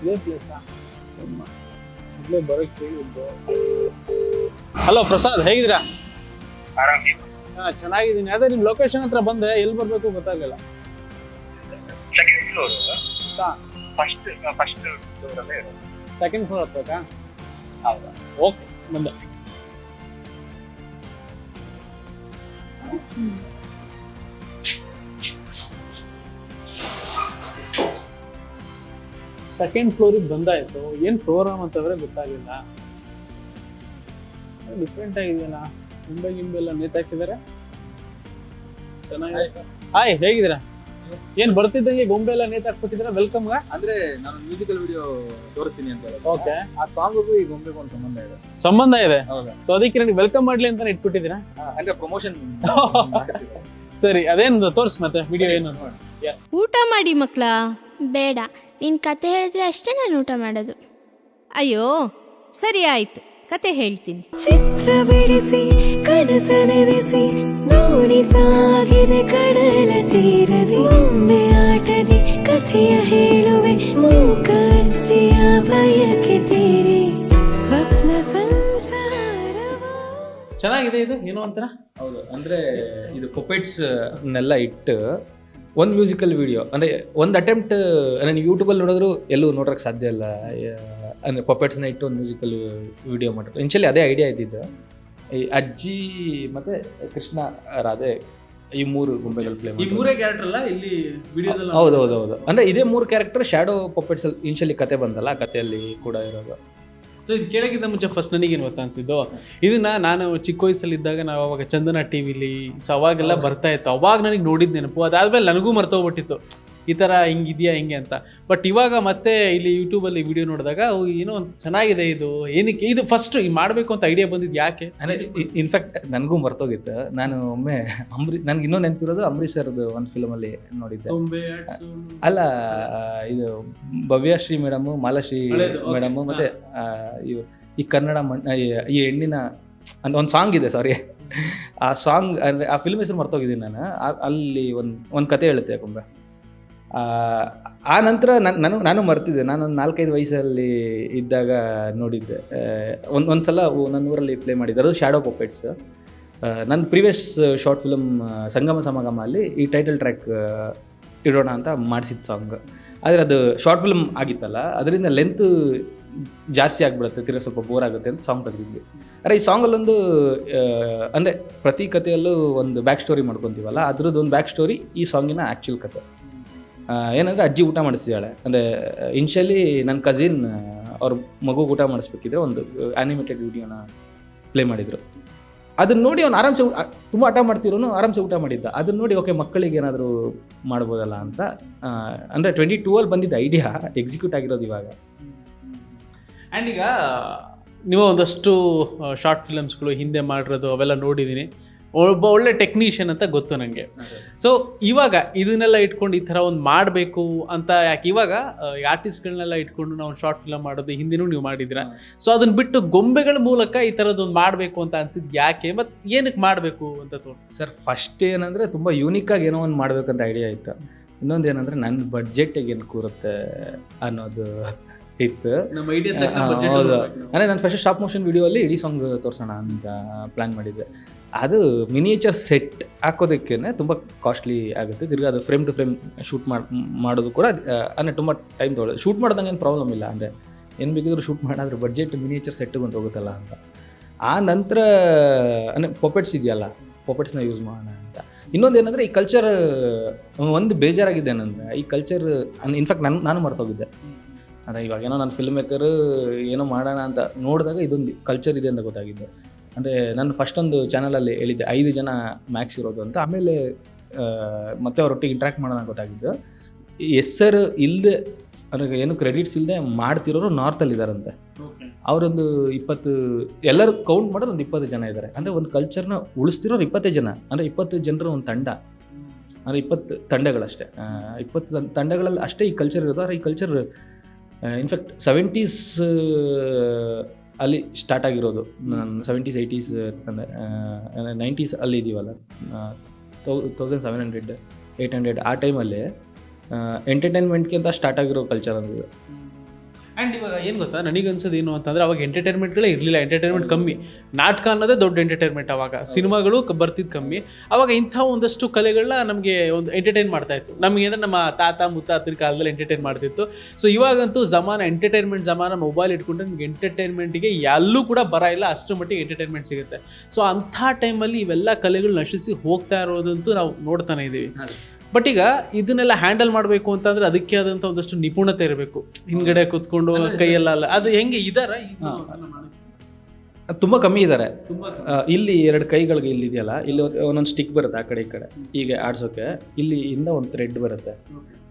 ಇದೇ ಪ್ಲೇಸಾ ಮೊದಲೇ ಬರೋಕ್ಕೆ ಹೇಳಿದ್ದು ಹಲೋ ಪ್ರಸಾದ್ ಹೇಗಿದ್ರಾ ಹಾ ಚೆನ್ನಾಗಿದ್ದೀನಿ. ಅದೇ ನಿಮ್ಮ ಲೊಕೇಶನ್ ಹತ್ರ ಬಂದೆ. ಎಲ್ಲಿ ಬರಬೇಕು ಗೊತ್ತಾಗಲಿಲ್ಲ. Second floor. First second floor ಹೌದಾ? ಓಕೆ ಬಂದೆ. ಸೆಕೆಂಡ್ ಫ್ಲೋರಿಗೆ ಬಂದಾಯ್ತು. ಏನ್ ಪ್ರೋಗ್ರಾಮ್ ಅಂತಂದ್ರೆ ಗೊತ್ತಾಗಿಲ್ಲ ಡಿಫ್ರೆಂಟ್ ಆಗಿದೆಯಲ್ಲ. ಮುಂಬೈ ಗಿಂಬೆ ಎಲ್ಲ ನೇತಾಕಿದ್ದಾರೆ ಚೆನ್ನಾಗಿದೆ. ಹಾಯ್ ಹೇಗಿದ್ದೀರಾ? ಏನ್ ಬರ್ತಿದ್ದಂಗೆ ಗೊಂಬೆ ಎಲ್ಲ ನೇತಾಕ್ಬಿಟ್ಟಿದ್ದೀರಾ ವೆಲ್ಕಮ್ ಅಂದ್ರೆ ನಾನು ಮ್ಯೂಸಿಕಲ್ ವಿಡಿಯೋ ತೋರಿಸ್ತೀನಿ ಅಂತ. ಓಕೆ ಆ ಸಾಂಗ್ಗೂ ಈ ಗೊಂಬೆಗೂ ಒಂದು ಸಂಬಂಧ ಇದೆ. ಸಂಬಂಧ ಇದೆ? ಹೌದಾ. ಸೊ ಅದಕ್ಕೆ ನನಗೆ ವೆಲ್ಕಮ್ ಮಾಡ್ಲಿ ಅಂತಾನೆ ಇಟ್ಬಿಟ್ಟಿದ್ದೀರಾ? ಅಂದ್ರೆ ಪ್ರಮೋಷನ್ ಸರಿ ಅದೇನು ತೋರಿಸ್ ಮತ್ತೆ ವಿಡಿಯೋ ಏನು ಎಸ್ ಊಟ ಮಾಡಿ ಮಕ್ಕಳ ಬೇಡ. ನೀನು ಕತೆ ಹೇಳಿದ್ರೆ ಅಷ್ಟೇ ನಾನು ಊಟ ಮಾಡೋದು. ಅಯ್ಯೋ ಸರಿ ಆಯ್ತು. ಕತೆ ಹೇಳ್ತೀನಿ. ಚಿತ್ರ ಬಿಡಿಸಿ ಕನಸ ನೆನೆಸಿ ನೋಡಿ ಸಾಗಿದೆ ಕಡಲ ತೀರದಿ ಒಮ್ಮೆ ಆಟದಿ ಕಥೆಯ ಹೇಳುವೆ ಮೂಕ ಅಜ್ಜಿಯ ಬಯಕೆ ತೀರಿ. ಸ್ವಪ್ನ ಸಂಚಾರವ? ಚೆನ್ನಾಗಿದೆ ಇದು ಏನು ಅಂತಾರ? ಹೌದು ಅಂದ್ರೆ ಇದು ಪೊಪೆಟ್ಸ್ ನೆಲ್ಲ ಇಟ್ಟು ಒಂದು ಮ್ಯೂಸಿಕಲ್ ವಿಡಿಯೋ ಅಂದರೆ ಒಂದು ಅಟೆಂಪ್ಟ್ ನೀವು ಯೂಟ್ಯೂಬಲ್ಲಿ ನೋಡಿದ್ರು ಎಲ್ಲೂ ನೋಡೋಕೆ ಸಾಧ್ಯ ಇಲ್ಲ. ಅಂದರೆ ಪಪೆಟ್ಸ್ನ ಪೊಪೆಟ್ಸ್ನ ಇಟ್ಟು ಒಂದು ಮ್ಯೂಸಿಕಲ್ ವಿಡಿಯೋ ಮಾಡೋದು ಇನ್ಶಿಯಲಿ ಅದೇ ಐಡಿಯಾ ಇದ್ದಿದ್ದು. ಈ ಅಜ್ಜಿ ಮತ್ತೆ ಕೃಷ್ಣ ರಾಧೆ ಈ ಮೂರು ಗೊಂಬೆಗಳು ಪ್ಲೇ ಈ ಮೂರೇ ಕ್ಯಾರೆಕ್ಟರ್ ಅಲ್ಲ? ಇಲ್ಲಿ ವಿಡಿಯೋದಲ್ಲಿ ಹೌದು ಹೌದು ಹೌದು ಅಂದರೆ ಇದೇ ಮೂರು ಕ್ಯಾರೆಕ್ಟರ್ ಶ್ಯಾಡೋ ಪಪೆಟ್ಸಲ್ಲಿ ಇನ್ಶಿಯಲಿ ಕತೆ ಬಂದಲ್ಲ ಆ ಕಥೆಯಲ್ಲಿ ಕೂಡ ಇರೋದು. ಸೊ ಇದು ಕೇಳೋಕ್ಕಿಂತ ಮುಂಚೆ ಫಸ್ಟ್ ನನಗೇನು ಗೊತ್ತಾ ಅನಿಸಿದ್ದು? ಇದನ್ನು ನಾನು ಚಿಕ್ಕ ವಯಸ್ಸಲ್ಲಿದ್ದಾಗ ನಾವು ಅವಾಗ ಚಂದನ ಟಿ ವಿಲಿ ಸೊ ಅವಾಗೆಲ್ಲ ಬರ್ತಾ ಇತ್ತು. ಅವಾಗ ನನಗೆ ನೋಡಿದ ನೆನಪು, ಅದಾದಮೇಲೆ ನನಗೂ ಮರ್ತೋಗ್ಬಿಟ್ಟಿತ್ತು. ಈ ಥರ ಹಿಂಗಿದೆಯಾ ಹಿಂಗೆ ಅಂತ. ಬಟ್ ಇವಾಗ ಮತ್ತೆ ಇಲ್ಲಿ ಯೂಟ್ಯೂಬಲ್ಲಿ ವಿಡಿಯೋ ನೋಡಿದಾಗ ಏನೋ ಒಂದು ಚೆನ್ನಾಗಿದೆ ಇದು ಏನಕ್ಕೆ ಇದು ಫಸ್ಟ್ ಮಾಡಬೇಕು ಅಂತ ಐಡಿಯಾ ಬಂದಿದ್ದು ಯಾಕೆ? ಅಂದರೆ ಇನ್ಫ್ಯಾಕ್ಟ್ ನನಗೂ ಮರ್ತೋಗಿತ್ತು. ನಾನು ಒಮ್ಮೆ ಅಂಬ್ರಿ ನನಗೆ ಇನ್ನೂ ನೆನಪಿರೋದು ಅಂಬರೀಶ್ ಸರ್ದು ಒಂದು ಫಿಲಮಲ್ಲಿ ನೋಡಿದ್ದೆ. ಅಲ್ಲ ಇದು ಭವ್ಯಶ್ರೀ ಮೇಡಮು ಮಾಲಾಶ್ರೀ. ಮೇಡಮು ಮತ್ತೆ ಈ ಕನ್ನಡ ಮಣ್ಣ ಈ- ಹೆಣ್ಣಿನ ಒಂದು ಸಾಂಗ್ ಇದೆ ಸಾರಿ ಆ ಸಾಂಗ್ ಅಂದರೆ ಆ ಫಿಲ್ಮ್ ಹೆಸರು ಮರ್ತೋಗಿದ್ದೀನಿ ನಾನು. ಅಲ್ಲಿ ಒಂದು ಒಂದು ಕತೆ ಹೇಳುತ್ತೆ ಕೊಂಬೆ ಆ, ನಂತರ ನಾನು ನಾನು ನಾನು ಮರ್ತಿದ್ದೆ. ನಾನೊಂದು ನಾಲ್ಕೈದು ವಯಸ್ಸಲ್ಲಿ ಇದ್ದಾಗ ನೋಡಿದ್ದೆ. ಒಂದು ಒಂದು ಸಲ ನನ್ನ ಊರಲ್ಲಿ ಪ್ಲೇ ಮಾಡಿದ್ದೆ ಅದು ಶ್ಯಾಡೋ ಪೊಪೆಟ್ಸ್ ನನ್ನ ಪ್ರೀವಿಯಸ್ ಶಾರ್ಟ್ ಫಿಲಮ್ ಸಂಗಮ ಸಮಾಗಮ ಅಲ್ಲಿ ಈ ಟೈಟಲ್ ಟ್ರ್ಯಾಕ್ ಇಡೋಣ ಅಂತ ಮಾಡಿಸಿದ ಸಾಂಗ್ ಆದರೆ ಅದು ಶಾರ್ಟ್ ಫಿಲ್ಮ್ ಆಗಿತ್ತಲ್ಲ ಅದರಿಂದ ಲೆಂತ್ ಜಾಸ್ತಿ ಆಗಿಬಿಡುತ್ತೆ ತಿರ್ಗಿ ಸ್ವಲ್ಪ ಬೋರ್ ಆಗುತ್ತೆ ಅಂತ ಸಾಂಗ್ ತೆಗೆದಿದ್ವಿ ಅರೆ ಈ ಸಾಂಗಲ್ಲೊಂದು ಅಂದರೆ ಪ್ರತಿ ಕಥೆಯಲ್ಲೂ ಒಂದು ಬ್ಯಾಕ್ ಸ್ಟೋರಿ ಮಾಡ್ಕೊತೀವಲ್ಲ ಅದ್ರದ್ದು ಒಂದು ಬ್ಯಾಕ್ ಸ್ಟೋರಿ ಈ ಸಾಂಗಿನ ಆ್ಯಕ್ಚುಲ್ ಕತೆ. ಏನಂದ್ರೆ ಅಜ್ಜಿ ಊಟ ಮಾಡಿಸಿದ್ದಾಳೆ ಅಂದರೆ ಇನ್ಶಿಯಲಿ ನನ್ನ ಕಸಿನ್ ಅವ್ರ ಮಗು ಊಟ ಮಾಡಿಸ್ಬೇಕಿದ್ರೆ ಒಂದು ಆ್ಯನಿಮೇಟೆಡ್ ವಿಡಿಯೋನ ಪ್ಲೇ ಮಾಡಿದರು. ಅದನ್ನ ನೋಡಿ ಅವ್ನು ಆರಾಮ್ಸೆ ತುಂಬ ಹಠ ಮಾಡ್ತಿರೋನು ಆರಾಮ್ಸೆ ಊಟ ಮಾಡಿದ್ದ. ಅದನ್ನ ನೋಡಿ, ಓಕೆ, ಮಕ್ಕಳಿಗೆ ಏನಾದರೂ ಮಾಡ್ಬೋದಲ್ಲ ಅಂತ. ಅಂದರೆ ಟ್ವೆಂಟಿ ಟೂ ಅಲ್ಲಿ ಬಂದಿದ್ದ ಐಡಿಯಾ ಎಕ್ಸಿಕ್ಯೂಟ್ ಆಗಿರೋದು ಇವಾಗ. ಆ್ಯಂಡ್ ಈಗ, ನೀವು ಒಂದಷ್ಟು ಶಾರ್ಟ್ ಫಿಲಮ್ಸ್ಗಳು ಹಿಂದೆ ಮಾಡಿರೋದು ಅವೆಲ್ಲ ನೋಡಿದ್ದೀನಿ ಒಬ್ಬ ಒಳ್ಳೆ ಟೆಕ್ನಿಷಿಯನ್ ಅಂತ ಗೊತ್ತು ನನಗೆ ಸೊ ಇವಾಗ ಇದನ್ನೆಲ್ಲ ಇಟ್ಕೊಂಡು ಈ ಥರ ಒಂದು ಮಾಡಬೇಕು ಅಂತ ಯಾಕೆ ಇವಾಗ ಆರ್ಟಿಸ್ಟ್ಗಳನ್ನೆಲ್ಲ ಇಟ್ಕೊಂಡು ನಾವು ಶಾರ್ಟ್ ಫಿಲಮ್ ಮಾಡೋದು ಹಿಂದಿನೂ ನೀವು ಮಾಡಿದ್ದೀರಾ? ಸೊ ಅದನ್ನ ಬಿಟ್ಟು ಗೊಂಬೆಗಳ ಮೂಲಕ ಈ ಥರದ್ದೊಂದು ಮಾಡಬೇಕು ಅಂತ ಅನ್ಸಿದ್ ಯಾಕೆ? ಮತ್ತು ಏನಕ್ಕೆ ಮಾಡಬೇಕು ಅಂತ ತೋರ್ ಸರ್ ಫಸ್ಟ್ ಏನಂದರೆ ತುಂಬ ಯೂನಿಕ್ಕಾಗಿ ಏನೋ ಒಂದು ಮಾಡಬೇಕಂತ ಐಡಿಯಾ ಇತ್ತು. ಇನ್ನೊಂದು ಏನಂದರೆ ನನ್ನ ಬಡ್ಜೆಟಿಗೆ ಏನು ಕೂರುತ್ತೆ ಅನ್ನೋದು ಇತ್ತು. ನಮ್ಮ ಐಡಿಯಾ ಆ, ಹೌದು. ಅಂದರೆ ನಾನು ಫಸ್ಟ್ ಸ್ಟಾಪ್ ಮೋಷನ್ ವಿಡಿಯೋಲ್ಲಿ ಇಡೀ ಸಾಂಗ್ ತೋರಿಸೋಣ ಅಂತ ಪ್ಲ್ಯಾನ್ ಮಾಡಿದ್ದೆ. ಅದು ಮಿನಿಯೇಚರ್ ಸೆಟ್ ಹಾಕೋದಕ್ಕೆ ತುಂಬ ಕಾಸ್ಟ್ಲಿ ಆಗುತ್ತೆ. ತಿರ್ಗಿ ಅದು ಫ್ರೇಮ್ ಟು ಫ್ರೇಮ್ ಶೂಟ್ ಮಾಡಿ, ಮಾಡೋದು ಕೂಡ ಅಂದರೆ ತುಂಬ ಟೈಮ್ ತೊಗೊಳ್ಳೋದು. ಶೂಟ್ ಮಾಡ್ದಂಗೆ ಏನು ಪ್ರಾಬ್ಲಮ್ ಇಲ್ಲ, ಅಂದರೆ ಏನು ಬೇಕಿದ್ರು ಶೂಟ್ ಮಾಡಾದ್ರೆ ಬಜೆಟ್ ಮಿನಿಯೇಚರ್ ಸೆಟ್ಟಿಗೆ ಒಂದು ಹೋಗುತ್ತಲ್ಲ ಅಂತ. ಆ ನಂತರ, ಅಂದರೆ ಪೊಪೆಟ್ಸ್ ಇದೆಯಲ್ಲ ಪೊಪೆಟ್ಸ್ನ ಯೂಸ್ ಮಾಡೋಣ ಅಂತ. ಇನ್ನೊಂದು ಏನಂದರೆ ಈ ಕಲ್ಚರ್ ಒಂದು ಬೇಜಾರಾಗಿದೆ ಏನಂದರೆ ಈ ಕಲ್ಚರ್ ಇನ್ಫ್ಯಾಕ್ಟ್ ನಾನು ನಾನು ಮರ್ತೋಗಿದ್ದೆ. ಅಂದರೆ ಇವಾಗ ಏನೋ ನಾನು ಫಿಲ್ಮ್ ಮೇಕರ್ ಏನೋ ಮಾಡೋಣ ಅಂತ ನೋಡಿದಾಗ ಇದೊಂದು ಕಲ್ಚರ್ ಇದೆ ಅಂತ ಗೊತ್ತಾಗಿದ್ದು. ಅಂದರೆ ನಾನು ಫಸ್ಟ್ ಒಂದು ಚಾನಲಲ್ಲಿ ಹೇಳಿದ್ದೆ ಐದು ಜನ ಮ್ಯಾಕ್ಸ್ ಇರೋದು ಅಂತ. ಆಮೇಲೆ ಮತ್ತೆ ಅವರೊಟ್ಟಿಗೆ ಇಂಟ್ರ್ಯಾಕ್ಟ್ ಮಾಡೋಣ ಗೊತ್ತಾಗಿದ್ದು. ಈ ಸರ್ ಇಲ್ಲದೆ ಅಂದರೆ ಏನು ಕ್ರೆಡಿಟ್ಸ್ ಇಲ್ಲದೆ ಮಾಡ್ತಿರೋರು ನಾರ್ತಲ್ಲಿ ಇದ್ದಾರಂತೆ. ಅವರೊಂದು ಇಪ್ಪತ್ತು ಎಲ್ಲರೂ ಕೌಂಟ್ ಮಾಡೋರು ಒಂದು ಇಪ್ಪತ್ತು ಜನ ಇದ್ದಾರೆ. ಅಂದರೆ ಒಂದು ಕಲ್ಚರ್ನ ಉಳಿಸ್ತಿರೋರು ಇಪ್ಪತ್ತೇ ಜನ. ಅಂದರೆ ಇಪ್ಪತ್ತು ಜನರ ಒಂದು ತಂಡ. ಅಂದರೆ ಇಪ್ಪತ್ತು ತಂಡಗಳಷ್ಟೇ. ಇಪ್ಪತ್ತು ತಂಡಗಳಲ್ಲಿ ಅಷ್ಟೇ ಈ ಕಲ್ಚರ್ ಇರೋದು. ಆದರೆ ಈ ಕಲ್ಚರ್ ಇನ್ಫ್ಯಾಕ್ಟ್ ಸೆವೆಂಟೀಸ್ ಅಲ್ಲಿ ಸ್ಟಾರ್ಟ್ ಆಗಿರೋದು. ಸೆವೆಂಟೀಸ್ ಏಯ್ಟೀಸ್ ಅಂದರೆ ನೈಂಟೀಸ್ ಅಲ್ಲಿ ಇದೀವಲ್ಲ. Thousand seven hundred eight hundred ಆ ಟೈಮಲ್ಲಿ ಎಂಟರ್ಟೈನ್ಮೆಂಟ್ಗಿಂತ ಸ್ಟಾರ್ಟ್ ಆಗಿರೋ ಕಲ್ಚರ್ ಅದು. ಆ್ಯಂಡ್ ಇವಾಗ ಏನು ಗೊತ್ತಾ? ನನಗೆ ಅನ್ಸೋದು ಏನು ಅಂತಂದರೆ ಅವಾಗ ಎಂಟರ್ಟೈನ್ಮೆಂಟ್ಗಳೇ ಇರಲಿಲ್ಲ. ಎಂಟರ್ಟೈನ್ಮೆಂಟ್ ಕಮ್ಮಿ. ನಾಟಕ ಅನ್ನೋದೇ ದೊಡ್ಡ ಎಂಟರ್ಟೈನ್ಮೆಂಟ್ ಅವಾಗ. ಸಿನಿಮಾಗಳು ಬರ್ತಿದ್ದು ಕಮ್ಮಿ. ಅವಾಗ ಇಂಥ ಒಂದಷ್ಟು ಕಲೆಗಳನ್ನ ನಮಗೆ ಒಂದು ಎಂಟರ್ಟೈನ್ ಮಾಡ್ತಾ ಇತ್ತು. ನಮಗೆ ಅಂದರೆ ನಮ್ಮ ತಾತ ಮುತ್ತಾತನ ಕಾಲದಲ್ಲಿ ಎಂಟರ್ಟೈನ್ ಮಾಡ್ತಿತ್ತು. ಸೊ ಇವಾಗಂತೂ ಜಮಾನ ಎಂಟರ್ಟೈನ್ಮೆಂಟ್ ಜಮಾನ ಮೊಬೈಲ್ ಇಟ್ಕೊಂಡ್ರೆ ನಮಗೆ ಎಂಟರ್ಟೈನ್ಮೆಂಟಿಗೆ ಎಲ್ಲೂ ಕೂಡ ಬರ ಇಲ್ಲ. ಅಷ್ಟರ ಮಟ್ಟಿಗೆ ಎಂಟರ್ಟೈನ್ಮೆಂಟ್ ಸಿಗುತ್ತೆ. ಸೊ ಅಂಥ ಟೈಮಲ್ಲಿ ಇವೆಲ್ಲ ಕಲೆಗಳು ನಶಿಸಿ ಹೋಗ್ತಾ ಇರೋದಂತೂ ನಾವು ನೋಡ್ತಾನೆ ಇದ್ದೀವಿ ಬಟ್ ಈಗ ಇದನ್ನೆಲ್ಲ ಹ್ಯಾಂಡಲ್ ಮಾಡಬೇಕು ಅಂತಂದ್ರೆ ಅದಕ್ಕೆ ಆದಂಥ ಒಂದಷ್ಟು ನಿಪುಣತೆ ಇರಬೇಕು. ಹಿಂದ್ಗಡೆ ಕುತ್ಕೊಂಡು ಕೈಯೆಲ್ಲ ಅಲ್ಲ ಅದು ಹೆಂಗೆ ಇದಾರ? ತುಂಬ ಕಮ್ಮಿ ಇದ್ದಾರೆ ಇಲ್ಲಿ ಎರಡು ಕೈಗಳಿಗೆ ಇಲ್ಲಿ ಇದೆಯಲ್ಲ ಇಲ್ಲಿ ಒಂದೊಂದು ಸ್ಟಿಕ್ ಬರುತ್ತೆ ಆ ಕಡೆ ಈ ಕಡೆ. ಹೀಗೆ ಆಡ್ಸೋಕೆ. ಇಲ್ಲಿ ಇಂದ ಒಂದು ಥ್ರೆಡ್ ಬರುತ್ತೆ.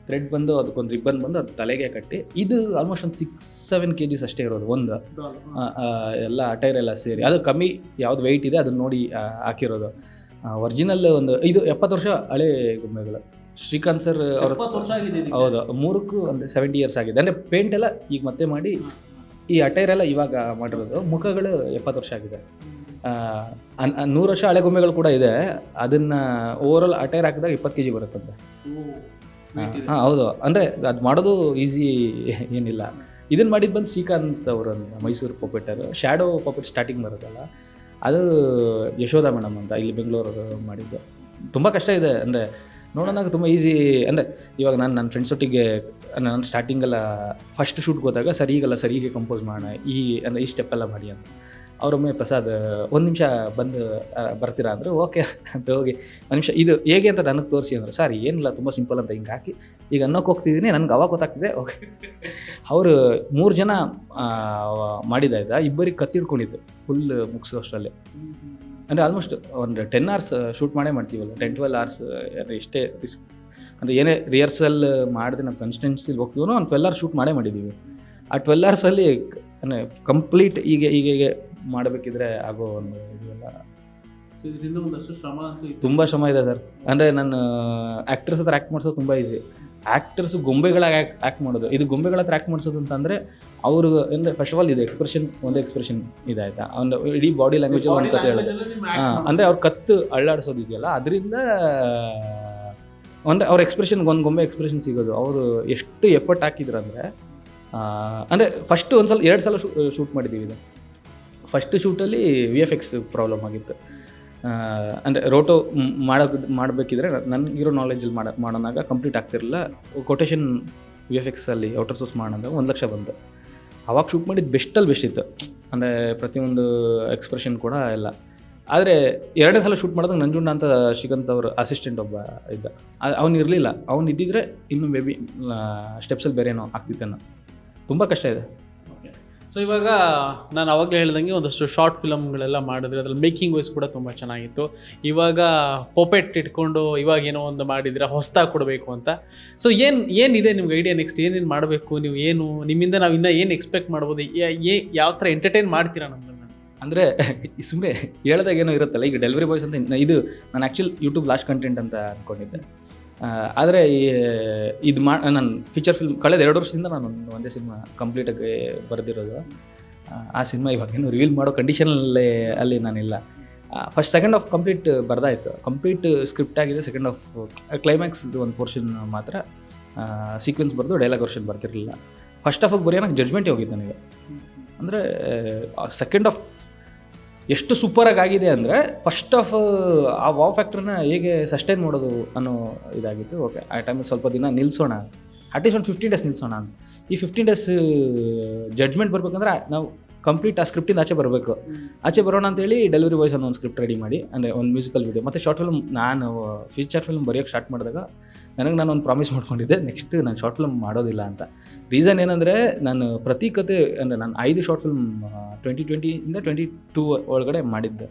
ಥ್ರೆಡ್ ಬಂದು ಅದಕ್ಕೊಂದು ರಿಬ್ಬನ್ ಬಂದು ಅದು ತಲೆಗೆ ಕಟ್ಟಿ ಇದು ಆಲ್ಮೋಸ್ಟ್ ಒಂದು ಸಿಕ್ಸ್ ಸೆವೆನ್ ಕೆ ಜಿಸ್ ಅಷ್ಟೇ ಇರೋದು ಒಂದು. ಎಲ್ಲ ಅಟೈರ್ ಎಲ್ಲ ಸೇರಿ. ಅದು ಕಮ್ಮಿ ಯಾವ್ದು ವೆಯ್ಟ್ ಇದೆ ಅದನ್ನ ನೋಡಿ ಹಾಕಿರೋದು. ಒರಿಜಿನಲ್ ಒಂದು ಇದು ಎಪ್ಪತ್ತು ವರ್ಷ ಹಳೆ ಗೊಂಬೆಗಳು. ಶ್ರೀಕಾಂತ್ ಸರ್ ಅವ್ರ ಹೌದು ಮೂರಕ್ಕೂ ಒಂದು ಸೆವೆಂಟಿ ಇಯರ್ಸ್ ಆಗಿದೆ. ಅಂದರೆ ಪೇಂಟ್ ಎಲ್ಲ ಈಗ ಮತ್ತೆ ಮಾಡಿ ಈ ಅಟೈರ್ ಎಲ್ಲ ಇವಾಗ ಮಾಡಿರೋದು. ಮುಖಗಳು ಎಪ್ಪತ್ತು ವರ್ಷ ಆಗಿದೆ. ನೂರು ವರ್ಷ ಹಳೆ ಗೊಂಬೆಗಳು ಕೂಡ ಇದೆ. ಅದನ್ನ ಓವರ್ ಆಲ್ ಅಟೈರ್ ಹಾಕಿದಾಗ ಇಪ್ಪತ್ತು ಕೆ ಜಿ ಬರುತ್ತಂತೆ ಹಾಂ ಹೌದು. ಅಂದರೆ ಅದು ಮಾಡೋದು ಈಸಿ ಏನಿಲ್ಲ. ಇದನ್ನು ಮಾಡಿದ್ದು ಬಂದು ಶ್ರೀಕಾಂತ್ ಅವರು Mysore puppeteer shadow puppet starting ಬರುತ್ತಲ್ಲ. ಅದು ಯಶೋಧ ಮೇಡಮ್ ಅಂತ ಇಲ್ಲಿ ಬೆಂಗಳೂರು ಮಾಡಿದ್ದು. ತುಂಬ ಕಷ್ಟ ಇದೆ. ಅಂದರೆ ನೋಡೋಣ ತುಂಬ ಈಸಿ ಅಂದರೆ ಇವಾಗ ನಾನು ನನ್ನ ಫ್ರೆಂಡ್ಸ್ ಒಟ್ಟಿಗೆ, ನಾನು ಸ್ಟಾರ್ಟಿಂಗೆಲ್ಲ ಫಸ್ಟ್ ಶೂಟ್ಗೆ ಹೋದಾಗ ಸರ್ ಈಗಲ್ಲ, ಸರ್ ಹೀಗೆ ಕಂಪೋಸ್ ಮಾಡೋಣ, ಈ ಅಂದರೆ ಈ ಸ್ಟೆಪ್ಪೆಲ್ಲ ಮಾಡಿ ಅಂತ. ಅವರೊಮ್ಮೆ ಪ್ರಸಾದ್, ಒಂದು ನಿಮಿಷ ಬಂದು ಬರ್ತೀರಾ? ಅಂದರೆ, ಓಕೆ ಅಂತ ಹೋಗಿ, ಒಂದು ನಿಮಿಷ, ಇದು ಹೇಗೆ ಅಂತ ನನಗೆ ತೋರಿಸಿ ಅಂದ್ರೆ, ಸರ್, ಏನಿಲ್ಲ, ತುಂಬ ಸಿಂಪಲ್ ಅಂತ ಹಿಂಗೆ ಹಾಕಿ, ಈಗ ಅನ್ನೋಕೆ ಹೋಗ್ತಿದ್ದೀನಿ ನನಗೆ ಅವಾಗ ಗೊತ್ತಾಗ್ತಿದೆ. ಓಕೆ ಅವರು ಮೂರು ಜನ ಮಾಡಿದಾಯ್ತ ಇಬ್ಬರಿಗೆ ಕತ್ತಿಡ್ಕೊಂಡಿದ್ದು ಫುಲ್ ಮುಗಿಸೋ ಅಷ್ಟರಲ್ಲಿ ಅಂದರೆ ಆಲ್ಮೋಸ್ಟ್ ಒಂದು ಟೆನ್ ಅವರ್ಸ್ ಶೂಟ್ ಮಾಡೇ ಮಾಡ್ತೀವಲ್ಲ ಟೆನ್ ಟ್ವೆಲ್ ಅವರ್ಸ್ ಇಷ್ಟೇ ರಿಸ್ಕ್ ಅಂದರೆ, ಏನೇ ರಿಹರ್ಸಲ್ ಮಾಡಿದ್ರೆ ನಮ್ಮ ಕನ್ಸ್ಟೆನ್ಸಿಲಿ ಹೋಗ್ತೀವೋ ಒಂದು ಟ್ವೆಲ್ ಅವರ್ಸ್ ಶೂಟ್ ಮಾಡೇ ಮಾಡಿದ್ದೀವಿ ಆ ಟ್ವೆಲ್ ಅವರ್ಸಲ್ಲಿ ಅಂದರೆ ಕಂಪ್ಲೀಟ್ ಈಗ ಈಗ ಮಾಡಬೇಕಿದ್ರೆ ಆಗೋ ಒಂದು ಇದೆಲ್ಲ. ಇದರಿಂದ ಒಂದಷ್ಟು ಶ್ರಮ ಅಂತೂ ಇತ್ತು. ತುಂಬ ಶ್ರಮ ಇದೆ ಸರ್. ಅಂದರೆ ನಾನು ಆ್ಯಕ್ಟರ್ಸ್ ಹತ್ರ ಆ್ಯಕ್ಟ್ ಮಾಡಿಸೋದು ತುಂಬ ಈಸಿ ಆ್ಯಕ್ಟರ್ಸ್ ಗೊಂಬೆಗಳಾಗಿ ಆ್ಯಕ್ಟ್ ಆ್ಯಕ್ಟ್ ಮಾಡೋದು. ಇದು ಗೊಂಬೆಗಳ ಹತ್ರ ಆ್ಯಕ್ಟ್ ಮಾಡಿಸೋದು ಅಂತಂದರೆ ಅವರು ಅಂದರೆ ಫಸ್ಟ್ ಆಫ್ ಆಲ್ ಇದು ಎಕ್ಸ್ಪ್ರೆಷನ್ ಒಂದು ಎಕ್ಸ್ಪ್ರೆಷನ್ ಇದಾಯ್ತಾ ಒಂದು ಇಡೀ ಬಾಡಿ ಲ್ಯಾಂಗ್ವೇಜ್ ಒಂದು ಕತೆ ಹೇಳೋದು. ಹಾಂ. ಅಂದರೆ ಅವ್ರ ಕತ್ತು ಅಳ್ಳಾಡಿಸೋದು ಇದೆಯಲ್ಲ ಅದರಿಂದ ಅಂದರೆ ಅವ್ರ ಎಕ್ಸ್ಪ್ರೆಷನ್ ಒಂದು ಗೊಂಬೆ ಎಕ್ಸ್ಪ್ರೆಷನ್ ಸಿಗೋದು. ಅವರು ಎಷ್ಟು ಎಫರ್ಟ್ ಹಾಕಿದ್ರು ಅಂದರೆ ಅಂದರೆ ಫಸ್ಟ್ ಒಂದು ಸಲ ಎರಡು ಸಲ ಶೂಟ್ ಮಾಡಿದ್ದೀವಿ ಇದು. ಫಸ್ಟ್ ಶೂಟಲ್ಲಿ ವಿ ಎಫ್ ಎಕ್ಸ್ ಪ್ರಾಬ್ಲಮ್ ಆಗಿತ್ತು. ಅಂದರೆ ರೋಟೋ ಮಾಡೋದು ಮಾಡಬೇಕಿದ್ರೆ ನನಗಿರೋ ನಾಲೆಜಲ್ಲಿ ಮಾಡೋ, ಮಾಡೋನಾಗ ಕಂಪ್ಲೀಟ್ ಆಗ್ತಿರಲಿಲ್ಲ. ಕೊಟೇಶನ್ ವಿ ಎಫ್ ಎಕ್ಸಲ್ಲಿ ಔಟರ್ ಸೋರ್ಸ್ ಮಾಡೋದಾಗ ಒಂದು ಲಕ್ಷ ಬಂತು. ಅವಾಗ ಶೂಟ್ ಮಾಡಿದ್ದು ಬೆಸ್ಟಲ್ಲಿ ಬೆಸ್ಟ್ ಇತ್ತು. ಅಂದರೆ ಪ್ರತಿಯೊಂದು ಎಕ್ಸ್ಪ್ರೆಷನ್ ಕೂಡ ಎಲ್ಲ. ಆದರೆ ಎರಡೇ ಸಲ ಶೂಟ್ ಮಾಡಿದಾಗ ನಂಜುಂಡ ಅಂತ ಶ್ರೀಕಾಂತ್ ಅವ್ರ ಅಸಿಸ್ಟೆಂಟ್ ಒಬ್ಬ ಇದ್ದ. ಅವನು ಇರಲಿಲ್ಲ. ಅವ್ನು ಇದ್ದಿದ್ರೆ ಇನ್ನೂ ಮೇ ಬಿ ಸ್ಟೆಪ್ಸಲ್ಲಿ ಬೇರೆ ಏನೋ ಆಗ್ತಿತ್ತೇನೋ. ತುಂಬ ಕಷ್ಟ ಇದೆ. ಸೊ ಇವಾಗ ನಾನು ಆವಾಗಲೇ ಹೇಳ್ದಂಗೆ ಒಂದಷ್ಟು ಶಾರ್ಟ್ ಫಿಲಮ್ಗಳೆಲ್ಲ ಮಾಡಿದ್ರೆ ಅದ್ರಲ್ಲಿ ಮೇಕಿಂಗ್ ವೈಸ್ ಕೂಡ ತುಂಬ ಚೆನ್ನಾಗಿತ್ತು. ಇವಾಗ ಪೊಪೆಟ್ ಇಟ್ಕೊಂಡು ಇವಾಗ ಏನೋ ಒಂದು ಮಾಡಿದ್ರೆ ಹೊಸ್ದಾಗಿ ಕೊಡಬೇಕು ಅಂತ. ಸೊ ಏನು, ಏನಿದೆ ನಿಮ್ಗೆ ಐಡಿಯಾ ನೆಕ್ಸ್ಟ್ ಏನೇನು ಮಾಡಬೇಕು ನೀವು? ಏನು? ನಿಮ್ಮಿಂದ ನಾವು ಇನ್ನೂ ಏನು ಎಕ್ಸ್ಪೆಕ್ಟ್ ಮಾಡ್ಬೋದು? ಏ ಯಾವ ಥರ ಎಂಟರ್ಟೈನ್ ಮಾಡ್ತೀರಾ ನಮ್ಮನ್ನ ಅಂದರೆ ಸುಮ್ಮನೆ ಹೇಳ್ದಾಗ ಏನೋ ಇರುತ್ತಲ್ಲ, ಈಗ ಡೆಲಿವರಿ ಬಾಯ್ಸ್ ಅಂತ ಇದು, ನಾನು ಆ್ಯಕ್ಚುಲಿ ಯೂಟ್ಯೂಬ್ ಲಾಸ್ಟ್ ಕಂಟೆಂಟ್ ಅಂತ ಅಂದ್ಕೊಂಡಿದ್ದೆ ಆದರೆ ಈ ಇದು ಮಾ ನಾನು ಫೀಚರ್ ಫಿಲ್ಮ್ ಕಳೆದ ಎರಡು ವರ್ಷದಿಂದ ನಾನು ಒಂದು ಸಿನಿಮಾ ಕಂಪ್ಲೀಟಾಗಿ ಬರೆದಿರೋದು. ಆ, ಸಿನಿಮಾ ಇವಾಗ ಏನು ರಿವೀಲ್ ಮಾಡೋ ಕಂಡೀಷನಲ್ಲೇ ಅಲ್ಲಿ ನಾನಿಲ್ಲ. ಫಸ್ಟ್ ಸೆಕೆಂಡ್ ಆಫ್ ಕಂಪ್ಲೀಟ್ ಬರ್ದಾಯಿತು. ಕಂಪ್ಲೀಟ್ ಸ್ಕ್ರಿಪ್ಟ್ ಆಗಿದೆ ಸೆಕೆಂಡ್ ಆಫ್ ಕ್ಲೈಮ್ಯಾಕ್ಸ್ ಒಂದು ಪೋರ್ಷನ್ ಮಾತ್ರ. ಸೀಕ್ವೆನ್ಸ್ ಬರೆದು ಡೈಲಾಗ್ ವರ್ಷನ್ ಬರ್ತಿರಲಿಲ್ಲ. ಫಸ್ಟ್ ಆಫ್ ಬರೆಯೋಣ ಜಡ್ಜ್ಮೆಂಟ್ ಹೋಗಿದ್ದು ನನಗೆ. ಅಂದರೆ ಸೆಕೆಂಡ್ ಆಫ್ ಎಷ್ಟು ಸೂಪರಾಗಿ ಆಗಿದೆ ಅಂದರೆ ಫಸ್ಟ್ ಆಫ್ ಆ ವಾವ್ ಫ್ಯಾಕ್ಟ್ರಿನ ಹೇಗೆ ಸಸ್ಟೈನ್ ಮಾಡೋದು ಅನ್ನೋ ಇದಾಗಿತ್ತು. ಓಕೆ ಆ ಟೈಮಲ್ಲಿ ಸ್ವಲ್ಪ ದಿನ ನಿಲ್ಲಿಸೋಣ ಅಟ್ಲೀಸ್ಟ್ ಒಂದು ಫಿಫ್ಟೀನ್ ಡೇಸ್ ನಿಲ್ಲಿಸೋಣ ಅಂತ. ಈ ಫಿಫ್ಟೀನ್ ಡೇಸ್ ಜಡ್ಜ್ಮೆಂಟ್ ಬರ್ಬೇಕಂದ್ರೆ ನಾವು ಕಂಪ್ಲೀಟ್ ಆ ಸ್ಕ್ರಿಪ್ಟಿಂದ ಆಚೆ ಬರಬೇಕು. ಆಚೆ ಬರೋಣ ಅಂತೇಳಿ ಡೆಲಿವರಿ ಬಾಯ್ಸ್ ಅನ್ನೋ ಒಂದು ಸ್ಕ್ರಿಪ್ಟ್ ರೆಡಿ ಮಾಡಿ ಅಂದರೆ ಒಂದು ಮ್ಯೂಸಿಕಲ್ ವಿಡಿಯೋ ಮತ್ತು ಶಾರ್ಟ್ ಫಿಲ್ಮ್ ನಾನು ಫೀಚರ್ ಫಿಲ್ಮ್ ಬರೆಯೋಕ್ಕೆ ಸ್ಟಾರ್ಟ್ ಮಾಡಿದಾಗ ನನಗೆ ನಾನು ಒಂದು ಪ್ರಾಮಿಸ್ ಮಾಡ್ಕೊಂಡಿದ್ದೆ ನೆಕ್ಸ್ಟ್ ನಾನು ಶಾರ್ಟ್ ಫಿಲ್ಮ್ ಮಾಡೋದಿಲ್ಲ ಅಂತ. ರೀಸನ್ ಏನಂದರೆ, ನಾನು ಪ್ರತಿ ಕತೆ, ಅಂದರೆ ನಾನು ಐದು ಶಾರ್ಟ್ ಫಿಲ್ಮ್ ಟ್ವೆಂಟಿ ಟ್ವೆಂಟಿಯಿಂದ ಟ್ವೆಂಟಿ ಟೂ ಒಳಗಡೆ ಮಾಡಿದ್ದೆ.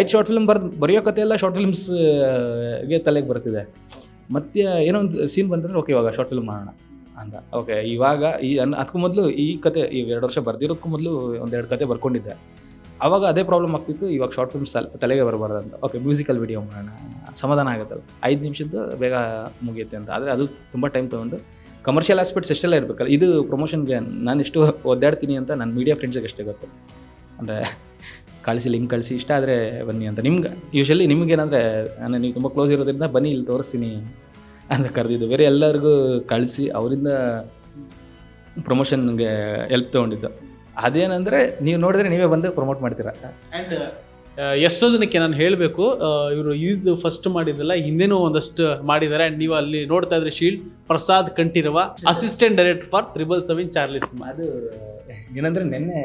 ಐದು ಶಾರ್ಟ್ ಫಿಲ್ಮ್ ಬರ್ದು ಬರೆಯೋ ಕತೆ ಎಲ್ಲ ಶಾರ್ಟ್ ಫಿಲ್ಮ್ಸ್ಗೆ ತಲೆಗೆ ಬರ್ತಿದೆ. ಮತ್ತೆ ಏನೋ ಒಂದು ಸೀನ್ ಬಂತಂದ್ರೆ ಓಕೆ ಇವಾಗ ಶಾರ್ಟ್ ಫಿಲ್ಮ್ ಮಾಡೋಣ ಅಂತ. ಓಕೆ ಇವಾಗ ಈ ಅನ್ನ ಅದಕ್ಕೂ ಮೊದಲು ಈ ಕತೆ, ಈ ಎರಡು ವರ್ಷ ಬರ್ದಿರೋದಕ್ಕೂ ಮೊದಲು ಒಂದೆರಡು ಕತೆ ಬರ್ಕೊಂಡಿದ್ದೆ. ಆವಾಗ ಅದೇ ಪ್ರಾಬ್ಲಮ್ ಆಗ್ತಿತ್ತು. ಇವಾಗ ಶಾರ್ಟ್ ಫಿಲ್ಮ್ಸ್ ತಲೆಗೆ ಬರಬಾರ್ದು ಅಂತ ಓಕೆ ಮ್ಯೂಸಿಕಲ್ ವಿಡಿಯೋ ಮಾಡೋಣ. ಸಮಾಧಾನ ಆಗುತ್ತಲ್ಲ ಐದು ನಿಮಿಷದ್ದು ಬೇಗ ಮುಗಿಯುತ್ತೆ ಅಂತ. ಆದರೆ ಅದು ತುಂಬ ಟೈಮ್ ತೊಗೊಂಡು ಕಮರ್ಷಿಯಲ್ ಆಸ್ಪೆಕ್ಟ್ಸ್ ಎಷ್ಟೆಲ್ಲ ಇರಬೇಕಲ್ಲ, ಇದು ಪ್ರಮೋಷನ್ಗೆ ನಾನು ಎಷ್ಟು ಒದ್ದಾಡ್ತೀನಿ ಅಂತ ನನ್ನ ಮೀಡಿಯಾ ಫ್ರೆಂಡ್ಸಿಗೆ ಅಷ್ಟೇ ಗೊತ್ತು. ಅಂದರೆ ಕಳಿಸಿ ಲಿಂಕ್ ಕಳಿಸಿ, ಇಷ್ಟ ಆದರೆ ಬನ್ನಿ ಅಂತ. ನಿಮ್ಗೆ ಯೂಶಲಿ ನಿಮಗೇನಂದರೆ ನಾನು ನೀವು ತುಂಬ ಕ್ಲೋಸ್ ಇರೋದ್ರಿಂದ ಬನ್ನಿ, ಇಲ್ಲಿ ತೋರಿಸ್ತೀನಿ ಅಂತ ಕರೆದಿದ್ದು. ಬೇರೆ ಎಲ್ಲರಿಗೂ ಕಳಿಸಿ, ಅವರಿಂದ ಪ್ರಮೋಷನ್ಗೆ ಹೆಲ್ಪ್ ತೊಗೊಂಡಿದ್ದು. ಅದೇನಂದರೆ ನೀವು ನೋಡಿದ್ರೆ ನೀವೇ ಬಂದು ಪ್ರಮೋಟ್ ಮಾಡ್ತೀರಾ. ಆ್ಯಂಡ್ ಎಷ್ಟೋ ಜನಕ್ಕೆ ನಾನು ಹೇಳಬೇಕು ಇವರು ಇದು ಫಸ್ಟ್ ಮಾಡಿದ್ದಲ್ಲ ಹಿಂದೆನೂ ಒಂದಷ್ಟು ಮಾಡಿದ್ದಾರೆ. ಆ್ಯಂಡ್ ನೀವು ಅಲ್ಲಿ ನೋಡ್ತಾ ಇದ್ರೆ shield Prasad Kanteerava assistant director for triple seven Charlie's ಅದು ಏನಂದ್ರೆ ನಿನ್ನೆ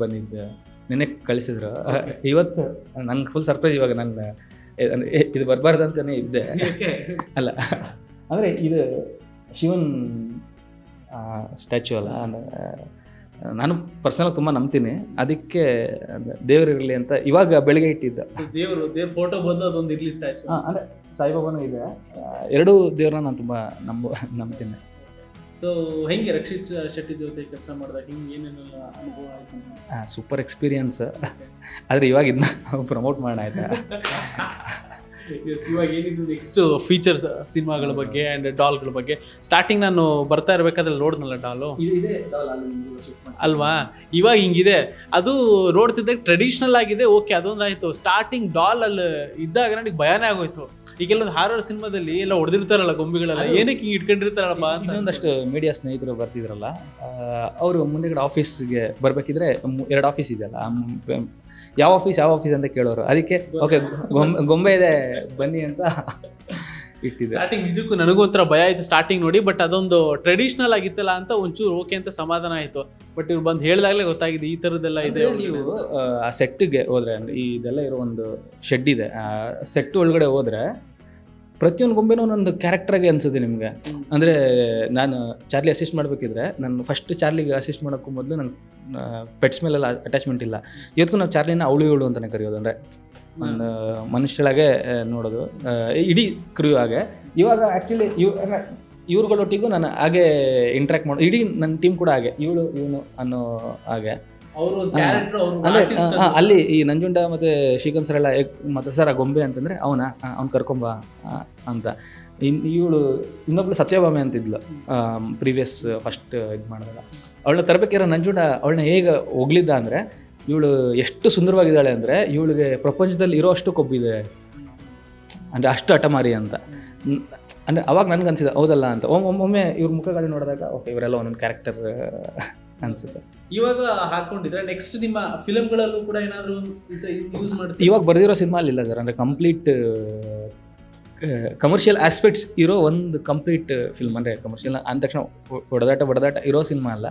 ಬಂದಿದ್ದು ನಿನ್ನೆ ಕಳಿಸಿದ್ರು. ಇವತ್ತು ನಂಗೆ ಫುಲ್ ಸರ್ಪ್ರೈಸ್ ಇವಾಗ ನನ್ನ ಇದು ಬರಬಾರ್ದು ಅಂತಲೇ ಇದ್ದೆ ಅಲ್ಲ ಅಂದರೆ ಇದು ಶಿವನ್ ಸ್ಟ್ಯಾಚ್ಯೂ ಅಲ್ಲ ಅಂದ್ರೆ, ನಾನು ಪರ್ಸನಲ್ ತುಂಬ ನಂಬ್ತೀನಿ. ಅದಕ್ಕೆ ದೇವರಿರಲಿ ಅಂತ ಇವಾಗ ಬೆಳಿಗ್ಗೆ ಇಟ್ಟಿದ್ದ. ದೇವರು ದೇವ್ರ ಫೋಟೋ ಬಂದು ಅದೊಂದು ಇರ್ಲಿ ಸ್ಟ್ಯಾಚು ಅಂದ್ರೆ ಸಾಯಿಬಾಬಾನು ಇದೆ. ಎರಡೂ ದೇವ್ರನ್ನ ನಾನು ತುಂಬ ನಂಬ ನಂಬ್ತೀನಿ. ಸೊ ಹೆಂಗೆ ರಕ್ಷಿತ್ ಶೆಟ್ಟಿ ಜೊತೆ ಕೆಲಸ ಮಾಡಿದಾಗ ಹಿಂಗೆ ಏನೇನೆಲ್ಲ ಅನುಭವ ಆಯ್ತು ಸೂಪರ್ ಎಕ್ಸ್ಪೀರಿಯನ್ಸ್ ಆದರೆ ಇವಾಗ ಇದನ್ನ ಪ್ರಮೋಟ್ ಮಾಡೋಣ ಆಯ್ತಾ? ಇವಾಗ ಏನಿದು ನೆಕ್ಸ್ಟ್ ಫೀಚರ್ಸ್ ಸಿನಿಮಾಗಳ ಬಗ್ಗೆ ಆ್ಯಂಡ್ ಡಾಲ್ಗಳ ಬಗ್ಗೆ. ಸ್ಟಾರ್ಟಿಂಗ್ ನಾನು ಬರ್ತಾ ಇರ್ಬೇಕಾದ್ರೆ ನೋಡಿದ್ನಲ್ಲ ಡಾಲು ಅಲ್ವಾ? ಇವಾಗ ಹಿಂಗಿದೆ. ಅದು ನೋಡ್ತಿದ್ದಾಗ ಟ್ರೆಡಿಷ್ನಲ್ ಆಗಿದೆ ಓಕೆ ಅದೊಂದಾಯ್ತು ಸ್ಟಾರ್ಟಿಂಗ್ ಡಾಲ್ ಅಲ್ಲಿ ಇದ್ದಾಗ ನನಗೆ ಭಯನೇ ಆಗೋಯ್ತು. ಈ ಕೆಲವೊಂದು ಹಾರರ್ ಸಿನಿಮಾದಲ್ಲಿ ಎಲ್ಲ ಹೊಡೆದಿರ್ತಾರಲ್ಲ ಗೊಂಬೆಗಳೆಲ್ಲ. ಏನಕ್ಕೆ ಹಿಂಗೆ ಇಟ್ಕೊಂಡಿರ್ತಾರಲ್ಲಪ್ಪ ಅಂತ. ಇನ್ನೊಂದಷ್ಟು ಮೀಡಿಯಾ ಸ್ನೇಹಿತರು ಬರ್ತಿದ್ರಲ್ಲ ಅವರು ಮುಂದೆಗಡೆ ಆಫೀಸ್ಗೆ ಬರಬೇಕಿದ್ರೆ ಎರಡು ಆಫೀಸ್ ಇದೆಯಲ್ಲ ಯಾವ ಆಫೀಸ್ ಯಾವ ಆಫೀಸ್ ಅಂತ ಕೇಳೋರು. ಅದಕ್ಕೆ ಓಕೆ ಗೊಂಬೆ ಗೊಂಬೆ ಇದೆ ಬನ್ನಿ ಅಂತ ಇಟ್ಟಿದೆ. ಸ್ಟಾರ್ಟಿಂಗ್ ನಿಜಕ್ಕೂ ನನಗೂ ಒಂಥರ ಭಯ ಆಯ್ತು ಸ್ಟಾರ್ಟಿಂಗ್ ನೋಡಿ ಬಟ್ ಅದೊಂದು ಟ್ರೆಡಿಷನಲ್ ಆಗಿತ್ತಲ್ಲ ಅಂತ ಒಂಚೂರು ಓಕೆ ಅಂತ ಸಮಾಧಾನ ಆಯ್ತು. ಬಟ್ ಇವ್ರು ಬಂದು ಹೇಳಿದಾಗಲೇ ಗೊತ್ತಾಗಿದೆ ಈ ಥರದ್ದೆಲ್ಲ ಇದೆ ನೀವು ಆ, ಸೆಟ್ಟಿಗೆ ಸೆಟ್ಗೆ ಹೋದ್ರೆ ಈ ಇದೆಲ್ಲ ಇರೋ ಒಂದು ಶೆಡ್ ಇದೆ ಆ ಸೆಟ್ ಒಳಗಡೆ ಹೋದ್ರೆ ಪ್ರತಿಯೊಂದು ಗೊಂಬೆನೂ ಒಂದೊಂದು ಕ್ಯಾರೆಕ್ಟರ್ಗೆ ಅನ್ಸುತ್ತೆ ನಿಮಗೆ. ಅಂದರೆ ನಾನು ಚಾರ್ಲಿ ಅಸಿಸ್ಟ್ ಮಾಡಬೇಕಿದ್ರೆ ನಾನು ಫಸ್ಟ್ ಚಾರ್ಲಿಗೆ ಅಸಿಸ್ಟ್ ಮಾಡೋಕ್ಕೂ ಮೊದಲು ನನ್ನ ಪೆಟ್ಸ್ ಮೇಲೆಲ್ಲ ಅಟ್ಯಾಚ್ಮೆಂಟ್ ಇಲ್ಲ. ಇವತ್ತು ನಾವು ಚಾರ್ಲಿನ ಅವಳು ಇವಳು ಅಂತಲೇ ಕರೆಯೋದು. ಅಂದರೆ ಒಂದು ಮನುಷ್ಯಳಾಗೆ ನೋಡೋದು. ಇಡೀ ಕ್ರೂ ಹಾಗೆ. ಇವಾಗ ಆ್ಯಕ್ಚುಲಿ ಇವ್ ಇವ್ರುಗಳೊಟ್ಟಿಗೂ ನಾನು ಹಾಗೆ ಇಂಟ್ರ್ಯಾಕ್ಟ್ ಮಾಡೋ ಇಡೀ ನನ್ನ ಟೀಮ್ ಕೂಡ ಹಾಗೆ. ಇವಳು ಇವನು ಅನ್ನೋ ಹಾಗೆ. ಅಂದ್ರೆ ಅಲ್ಲಿ ಈ ನಂಜುಂಡ ಮತ್ತೆ ಶ್ರೀಕಾಂತ್ ಸರ್ ಎಲ್ಲ ಮತ್ತೆ ಸರ್ ಆ ಗೊಂಬೆ ಅಂತಂದ್ರೆ ಅವನ? ಅವ್ನು ಕರ್ಕೊಂಬ ಅಂತ. ಇನ್ ಇವಳು ಇನ್ನೊಬ್ಳು ಸತ್ಯಭಾಮೆ ಅಂತಿದ್ಲು ಪ್ರೀವಿಯಸ್ ಫಸ್ಟ್ ಇದು ಮಾಡಿದಾಗ. ಅವಳನ್ನ ತರಬೇಕಿರೋ ನಂಜುಂಡ ಅವಳನ್ನ ಹೇಗೆ ಹೊಗಳಿದ್ದ ಅಂದರೆ ಇವಳು ಎಷ್ಟು ಸುಂದರವಾಗಿದ್ದಾಳೆ ಅಂದರೆ ಇವಳಿಗೆ ಪ್ರಪಂಚದಲ್ಲಿ ಇರೋ ಅಷ್ಟು ಕೊಬ್ಬಿದೆ. ಅಂದರೆ ಅಷ್ಟು ಹಠಮಾರಿ ಅಂತ. ಅಂದರೆ ಅವಾಗ ನನಗೆ ಅನ್ಸಿದೆ ಹೌದಲ್ಲ ಅಂತ. ಒಮ್ಮೆ ಒಮ್ಮೊಮ್ಮೆ ಇವ್ರ ಮುಖಗಳು ನೋಡಿದಾಗ ಓಕೆ ಇವರೆಲ್ಲ ಒಂದೊಂದು ಕ್ಯಾರೆಕ್ಟರ್ ಅನ್ಸುತ್ತೆ. ಇವಾಗ ಹಾಕೊಂಡಿದ್ರೆ ನೆಕ್ಸ್ಟ್ ನಿಮ್ಮ ಫಿಲಮ್ಗಳಲ್ಲೂ ಕೂಡ ಏನಾದರೂ ಯೂಸ್ ಮಾಡ್ತೀವಿ ಇವಾಗ ಬರೆದಿರೋ ಸಿನಿಮಾ ಇಲ್ಲ ಸರ್. ಅಂದರೆ ಕಂಪ್ಲೀಟ್ ಕಮರ್ಷಿಯಲ್ ಆಸ್ಪೆಕ್ಟ್ಸ್ ಇರೋ ಒಂದು ಕಂಪ್ಲೀಟ್ ಫಿಲ್ಮ್ ಅಂದರೆ ಕಮರ್ಷಿಯಲ್ ಅಂದ ತಕ್ಷಣ ಹೊಡೆದಾಟ ಹೊಡೆದಾಟ ಇರೋ ಸಿನಿಮಾ ಅಲ್ಲ.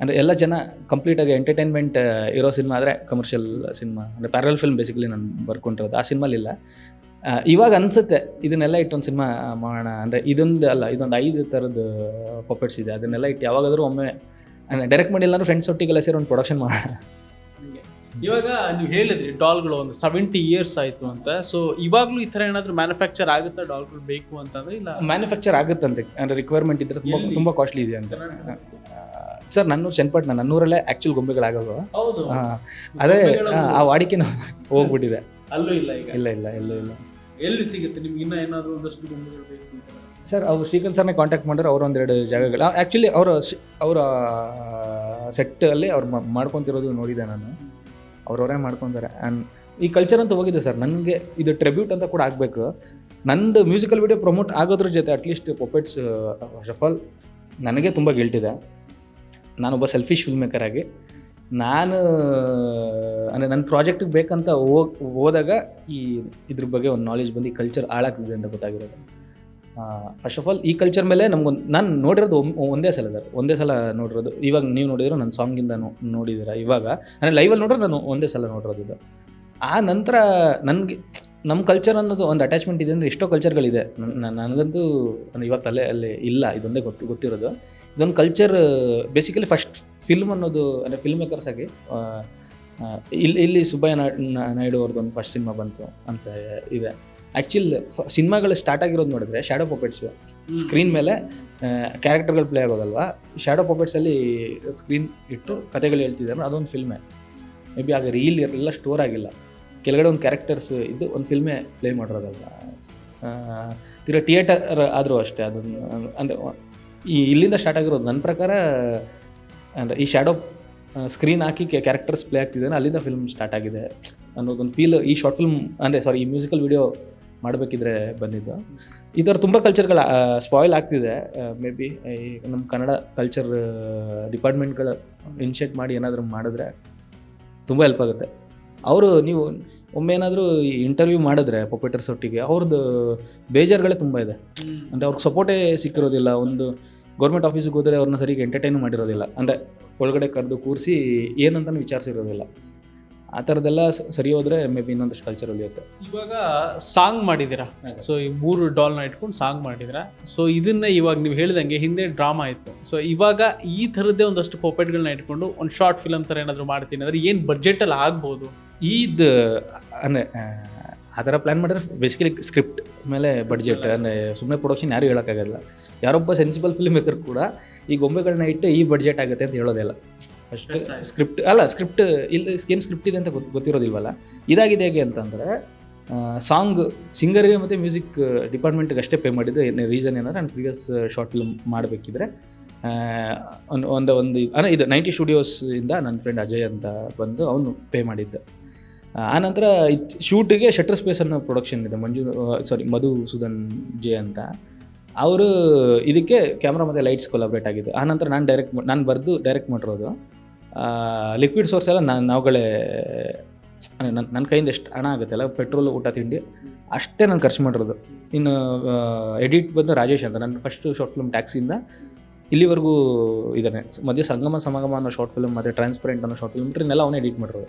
ಅಂದರೆ ಎಲ್ಲ ಜನ ಕಂಪ್ಲೀಟಾಗಿ ಎಂಟರ್ಟೈನ್ಮೆಂಟ್ ಇರೋ ಸಿನಿಮಾ ಆದರೆ ಕಮರ್ಷಿಯಲ್ ಸಿನಿಮಾ ಅಂದರೆ ಪ್ಯಾರಲ್ ಫಿಲ್ಮ್ ಬೇಸಿಕಲಿ ನಾನು ಬರ್ಕೊಂಡಿರೋದು. ಆ ಸಿನಿಮಾಲಿಲ್ಲ ಇವಾಗ ಅನಿಸುತ್ತೆ ಇದನ್ನೆಲ್ಲ ಇಟ್ಟೊಂದು ಸಿನಿಮಾ ಮಾಡೋಣ. ಅಂದರೆ ಇದೊಂದು ಅಲ್ಲ ಇದೊಂದು ಐದು ಥರದ ಪಪೆಟ್ಸ್ ಇದೆ. ಅದನ್ನೆಲ್ಲ ಇಟ್ಟು ಯಾವಾಗಾದರೂ ಒಮ್ಮೆ ಡೈರೆಕ್ಟ್ ಮಾಡಿ ಇಲ್ಲಾಂದ್ರೆ ಫ್ರೆಂಡ್ಸ್ ಒಟ್ಟಿಗೆಲ್ಲ ಸೇರಿ ಒಂದು ಪ್ರೊಡಕ್ಷನ್ ಮಾಡೋಣ. ಇವಾಗ ನೀವು ಹೇಳಿದ್ರಿ ಡಾಲ್ಗಳು ಒಂದು ಸೆವೆಂಟಿ ಇಯರ್ಸ್ ಆಯಿತು ಅಂತ. ಸೊ ಇವಾಗಲೂ ಈ ಥರ ಏನಾದರೂ ಮ್ಯಾನುಫ್ಯಾಕ್ಚರ್ ಆಗುತ್ತಾ ಡಾಲ್ಗಳು ಬೇಕು ಅಂತಂದರೆ ಇಲ್ಲ? ಮ್ಯಾನುಫ್ಯಾಕ್ಚರ್ ಆಗುತ್ತಂತೆ. ಅಂದರೆ ರಿಕ್ವೈರ್ಮೆಂಟ್ ಇದ್ರೆ ತುಂಬ? ತುಂಬ ಕಾಸ್ಟ್ಲಿ ಇದೆ ಅಂತ. ಸರ್ ನನ್ನೂರು ಚನ್ನಪಟ್ಟಣ ನನ್ನೂರಲ್ಲೇ ಆ್ಯಕ್ಚುಲ್ ಗೊಂಬೆಗಳಾಗೋದು. ಹೌದು. ಅದೇ ಆ, ವಾಡಿಕೆ ವಾಡಿಕೆನೂ ಹೋಗ್ಬಿಟ್ಟಿದೆ. ಅಲ್ಲೂ ಇಲ್ಲ ಈಗ. ಇಲ್ಲ ಇಲ್ಲ ಎಲ್ಲೂ ಇಲ್ಲ. ಎಲ್ಲಿ ಸಿಗುತ್ತೆ? ನಿಮ್ಗೆ ಇನ್ನೂ ಏನಾದರೂ ಒಂದಷ್ಟು ಗೊಂಬೆಗಳು ಬೇಕು ಅಂತ ಸರ್ ಅವ್ರು ಶ್ರೀಕಾಂತ್ ಸರ್ನೇ ಕಾಂಟ್ಯಾಕ್ಟ್ ಮಾಡಿದ್ರೆ ಅವ್ರು ಒಂದೆರಡು ಜಾಗಗಳು. ಆ್ಯಕ್ಚುಲಿ ಅವರ ಅವರ ಸೆಟ್ಟಲ್ಲಿ ಅವ್ರು ಮಾಡ್ಕೊತಿರೋದು ನೋಡಿದೆ ನಾನು. ಅವ್ರವರೇ ಮಾಡ್ಕೊತಾರೆ. ಆ್ಯಂಡ್ ಈ ಕಲ್ಚರ್ ಅಂತ ಹೋಗಿದೆ ಸರ್. ನನಗೆ ಇದು ಟ್ರಿಬ್ಯೂಟ್ ಅಂತ ಕೂಡ ಆಗಬೇಕು. ನಂದು ಮ್ಯೂಸಿಕಲ್ ವಿಡಿಯೋ ಪ್ರಮೋಟ್ ಆಗೋದ್ರ ಜೊತೆ at least puppets first of all ನನಗೆ ತುಂಬ ಗಿಲ್ಟಿದೆ ನಾನೊಬ್ಬ ಸೆಲ್ಫಿಶ್ ಫಿಲ್ಮ್ ಮೇಕರ್ ಆಗಿ, ನಾನು, ಅಂದರೆ ನನ್ನ ಪ್ರಾಜೆಕ್ಟಿಗೆ ಬೇಕಂತ ಹೋಗ್ ಹೋದಾಗ ಈ ಇದ್ರ ಬಗ್ಗೆ ಒಂದು ನಾಲೆಜ್ ಬಂದು ಈ ಕಲ್ಚರ್ ಹಾಳಾಗ್ತಿದೆ ಅಂತ ಗೊತ್ತಾಗಿರೋದು. ಫಸ್ಟ್ ಆಫ್ ಆಲ್ ಈ ಕಲ್ಚರ್ ಮೇಲೆ ನಮ್ಗೊಂದು, ನಾನು ನೋಡಿರೋದು ಒಂದೇ ಸಲ ಸರ್, ಒಂದೇ ಸಲ ನೋಡಿರೋದು. ಇವಾಗ ನೀವು ನೋಡಿದ್ರೆ ನನ್ನ ಸಾಂಗಿಂದ ನೋಡಿದ್ದೀರಾ ಇವಾಗ? ಅಂದರೆ ಲೈವಲ್ಲಿ ನೋಡಿದ್ರೆ ನಾನು ಒಂದೇ ಸಲ ನೋಡಿರೋದು ಇದು. ಆ ನಂತರ ನನಗೆ ನಮ್ಮ ಕಲ್ಚರ್ ಅನ್ನೋದು ಒಂದು ಅಟ್ಯಾಚ್ಮೆಂಟ್ ಇದೆ ಅಂದರೆ ಎಷ್ಟೋ ಕಲ್ಚರ್ಗಳಿದೆ ನನ್- ನನಗಂತೂ ನಾನು ಇವಾಗ ತಲೆ ಅಲ್ಲಿ ಇಲ್ಲ, ಇದೊಂದೇ ಗೊತ್ತು, ಗೊತ್ತಿರೋದು. ಇದೊಂದು ಕಲ್ಚರ್ ಬೇಸಿಕಲಿ ಫಸ್ಟ್ ಫಿಲ್ಮ್ ಅನ್ನೋದು ಅಂದರೆ ಫಿಲ್ಮ್ ಮೇಕರ್ಸ್ ಆಗಿ ಇಲ್ಲಿ ಇಲ್ಲಿ ಸುಬ್ಬಯ್ಯ ನಾಯ್ಡು ನಾಯ್ಡು ಅವ್ರದ್ದೊಂದು ಫಸ್ಟ್ ಸಿನಿಮಾ ಬಂತು ಅಂತ ಇದೆ. ಆ್ಯಕ್ಚುಲ್ ಸಿನಿಮಾಗಳು ಸ್ಟಾರ್ಟ್ ಆಗಿರೋದು ನೋಡಿದ್ರೆ ಶ್ಯಾಡೋ ಪಾಪೆಟ್ಸ್ ಸ್ಕ್ರೀನ್ ಮೇಲೆ ಕ್ಯಾರೆಕ್ಟರ್ಗಳು ಪ್ಲೇ ಆಗೋದಲ್ವಾ? ಶ್ಯಾಡೋ ಪಾಪೆಟ್ಸಲ್ಲಿ ಸ್ಕ್ರೀನ್ ಇಟ್ಟು ಕತೆಗಳು ಹೇಳ್ತಿದ್ದಾರೆ ಅದೊಂದು ಫಿಲ್ಮೇ ಮೇ ಬಿ ಆಗ ರೀಲ್ ಇರಲಿಲ್ಲ ಸ್ಟೋರ್ ಆಗಿಲ್ಲ. ಕೆಳಗಡೆ ಒಂದು ಕ್ಯಾರೆಕ್ಟರ್ಸ್ ಇದ್ದು ಒಂದು ಫಿಲ್ಮೇ ಪ್ಲೇ ಮಾಡಿರೋದಲ್ಲ ತಿರ ಥಿಯೇಟರ್ ಆದರೂ ಅಷ್ಟೇ ಅದನ್ನು ಅಂದರೆ ಈ ಇಲ್ಲಿಂದ ಸ್ಟಾರ್ಟ್ ಆಗಿರೋದು. ನನ್ನ ಪ್ರಕಾರ, ಅಂದರೆ ಈ ಶ್ಯಾಡೋ ಸ್ಕ್ರೀನ್ ಹಾಕಿ ಕ್ಯಾರೆಕ್ಟರ್ಸ್ ಪ್ಲೇ ಆಗ್ತಿದ್ದಾನೆ ಅಲ್ಲಿಂದ ಫಿಲ್ಮ್ ಸ್ಟಾರ್ಟ್ ಆಗಿದೆ ಅನ್ನೋದೊಂದು ಫೀಲ್ ಈ ಶಾರ್ಟ್ ಫಿಲ್ಮ್ ಅಂದರೆ ಸಾರಿ ಈ ಮ್ಯೂಸಿಕಲ್ ವಿಡಿಯೋ ಮಾಡಬೇಕಿದ್ರೆ ಬಂದಿದ್ದು. ಈ ಥರ ತುಂಬ ಕಲ್ಚರ್ಗಳ ಸ್ಪಾಯ್ಲ್ ಆಗ್ತಿದೆ. ಮೇ ಬಿ ನಮ್ಮ ಕನ್ನಡ ಕಲ್ಚರ್ ಡಿಪಾರ್ಟ್ಮೆಂಟ್ಗಳು ಇನಿಷಿಯೇಟ್ ಮಾಡಿ ಏನಾದರೂ ಮಾಡಿದ್ರೆ ತುಂಬ ಹೆಲ್ಪ್ ಆಗುತ್ತೆ. ಅವರು ನೀವು ಒಮ್ಮೆ ಏನಾದರೂ ಇಂಟರ್ವ್ಯೂ ಮಾಡಿದ್ರೆ ಪೊಪೇಟರ್ಸ್ ಒಟ್ಟಿಗೆ ಅವ್ರದ್ದು ಬೇಜಾರುಗಳೇ ತುಂಬ ಇದೆ. ಅಂದರೆ ಅವ್ರಿಗೆ ಸಪೋರ್ಟೇ ಸಿಕ್ಕಿರೋದಿಲ್ಲ. ಒಂದು ಗೌರ್ಮೆಂಟ್ ಆಫೀಸಿಗೆ ಹೋದರೆ ಅವ್ರನ್ನ ಸರಿಗೆ ಎಂಟರ್ಟೈನ್ ಮಾಡಿರೋದಿಲ್ಲ. ಅಂದರೆ ಒಳಗಡೆ ಕರೆದು ಕೂರಿಸಿ ಏನಂತಲೂ ವಿಚಾರಿಸಿರೋದಿಲ್ಲ. ಆ ಥರದ್ದೆಲ್ಲ ಸರಿ ಹೋದರೆ ಮೇ ಬಿ ಇನ್ನೊಂದಷ್ಟು ಕಲ್ಚರ್ ಉಳಿಯುತ್ತೆ. ಇವಾಗ ಸಾಂಗ್ ಮಾಡಿದ್ದೀರಾ? ಸೊ ಈ ಮೂರು ಡಾಲ್ನ ಇಟ್ಕೊಂಡು ಸಾಂಗ್ ಮಾಡಿದ್ದೀರಾ? ಸೊ ಇದನ್ನ ಇವಾಗ ನೀವು ಹೇಳಿದಂಗೆ ಹಿಂದೆ ಡ್ರಾಮಾ ಇತ್ತು. ಸೊ ಇವಾಗ ಈ ಥರದ್ದೇ ಒಂದಷ್ಟು ಪೊಪೆಟ್ಗಳನ್ನ ಇಟ್ಕೊಂಡು ಒಂದು ಶಾರ್ಟ್ ಫಿಲಮ್ ಥರ ಏನಾದರೂ ಮಾಡ್ತೀನಿ. ಅಂದರೆ ಏನು ಬಜೆಟಲ್ಲಿ ಆಗ್ಬೋದು? ಇದು ಅಂದರೆ ಆ ಥರ ಪ್ಲ್ಯಾನ್ ಮಾಡಿದ್ರೆ ಬೇಸಿಕಲಿ ಸ್ಕ್ರಿಪ್ಟ್ ಮೇಲೆ ಬಡ್ಜೆಟ್ ಅಂದರೆ ಸುಮ್ಮನೆ ಪ್ರೊಡಕ್ಷನ್ ಯಾರು ಹೇಳೋಕ್ಕಾಗಲ್ಲ. ಯಾರೊಬ್ಬ ಸೆನ್ಸಿಬಲ್ ಫಿಲ್ಮ್ ಮೇಕರ್ ಕೂಡ ಈ ಗೊಂಬೆಗಳನ್ನ ಇಟ್ಟು ಈ ಬಡ್ಜೆಟ್ ಆಗುತ್ತೆ ಅಂತ ಹೇಳೋದಿಲ್ಲ. ಫಸ್ಟ್ ಸ್ಕ್ರಿಪ್ಟ್ ಅಲ್ಲ ಸ್ಕ್ರಿಪ್ಟ್ ಇಲ್ಲಿ ಏನು ಸ್ಕ್ರಿಪ್ಟ್ ಇದೆ ಅಂತ ಗೊತ್ತು ಗೊತ್ತಿರೋದಿಲ್ವಲ್ಲ. ಇದಾಗಿದೆ ಹೇಗೆ ಅಂತಂದರೆ ಸಾಂಗ್ ಸಿಂಗರ್ಗೆ ಮತ್ತು ಮ್ಯೂಸಿಕ್ ಡಿಪಾರ್ಟ್ಮೆಂಟ್ಗೆ ಅಷ್ಟೇ ಪೇ ಮಾಡಿದ್ದು ಏನು ರೀಸನ್ ಏನಂದರೆ ನಾನು ಪ್ರೀವಿಯಸ್ ಶಾರ್ಟ್ ಫಿಲ್ಮ್ ಮಾಡಬೇಕಿದ್ರೆ ಒಂದು ಒಂದು ಒಂದು ಅಂದರೆ ಇದು ನೈಂಟಿ ಸ್ಟುಡಿಯೋಸಿಂದ ನನ್ನ ಫ್ರೆಂಡ್ ಅಜಯ್ ಅಂತ ಬಂದು ಅವನು ಪೇ ಮಾಡಿದ್ದ. ಆನಂತರ ಶೂಟಿಗೆ ಶಟರ್ ಸ್ಪೇಸ್ ಅನ್ನೋ ಪ್ರೊಡಕ್ಷನ್ ಇದೆ. ಮಂಜು ಸಾರಿ ಮಧುಸೂದನ್ ಜೆ ಅಂತ. ಅವರು ಇದಕ್ಕೆ ಕ್ಯಾಮ್ರಾ ಮತ್ತು ಲೈಟ್ಸ್ ಕೊಲಾಬ್ರೇಟ್ ಆಗಿದ್ದು. ಆನಂತರ ನಾನು ಡೈರೆಕ್ಟ್ ನಾನು ಬರೆದು ಡೈರೆಕ್ಟ್ ಮಾಡಿರೋದು. ಲಿಕ್ವಿಡ್ ಸೋರ್ಸ್ ಎಲ್ಲ ನಾನು ನಾವುಗಳೇ ನನ್ನ ನನ್ನ ಕೈಯಿಂದ ಎಷ್ಟು ಹಣ ಆಗುತ್ತಲ್ಲ ಪೆಟ್ರೋಲ್ ಊಟ, ತಿಂಡಿ, ಅಷ್ಟೇ ನಾನು ಖರ್ಚು ಮಾಡಿರೋದು. ಇನ್ನು ಎಡಿಟ್ ಬಂದು ರಾಜೇಶ್ ಅಂತ. ನನ್ನ ಫಸ್ಟ್ ಶಾರ್ಟ್ ಫಿಲ್ಮ್ ಟ್ಯಾಕ್ಸಿಯಿಂದ ಇಲ್ಲಿವರೆಗೂ ಇದ್ದಾನೆ ಮಧ್ಯೆ ಸಂಗಮ, ಸಮಾಗಮ ಅನ್ನೋ ಶಾರ್ಟ್ ಫಿಲ್ಮ್ ಮತ್ತು ಟ್ರಾನ್ಸ್ಪರೆಂಟ್ ಅನ್ನೋ ಶಾರ್ಟ್ ಫಿಲ್ಮ್ ಇದನ್ನೆಲ್ಲ ಅವನೇ ಎಡಿಟ್ ಮಾಡಿರೋದು.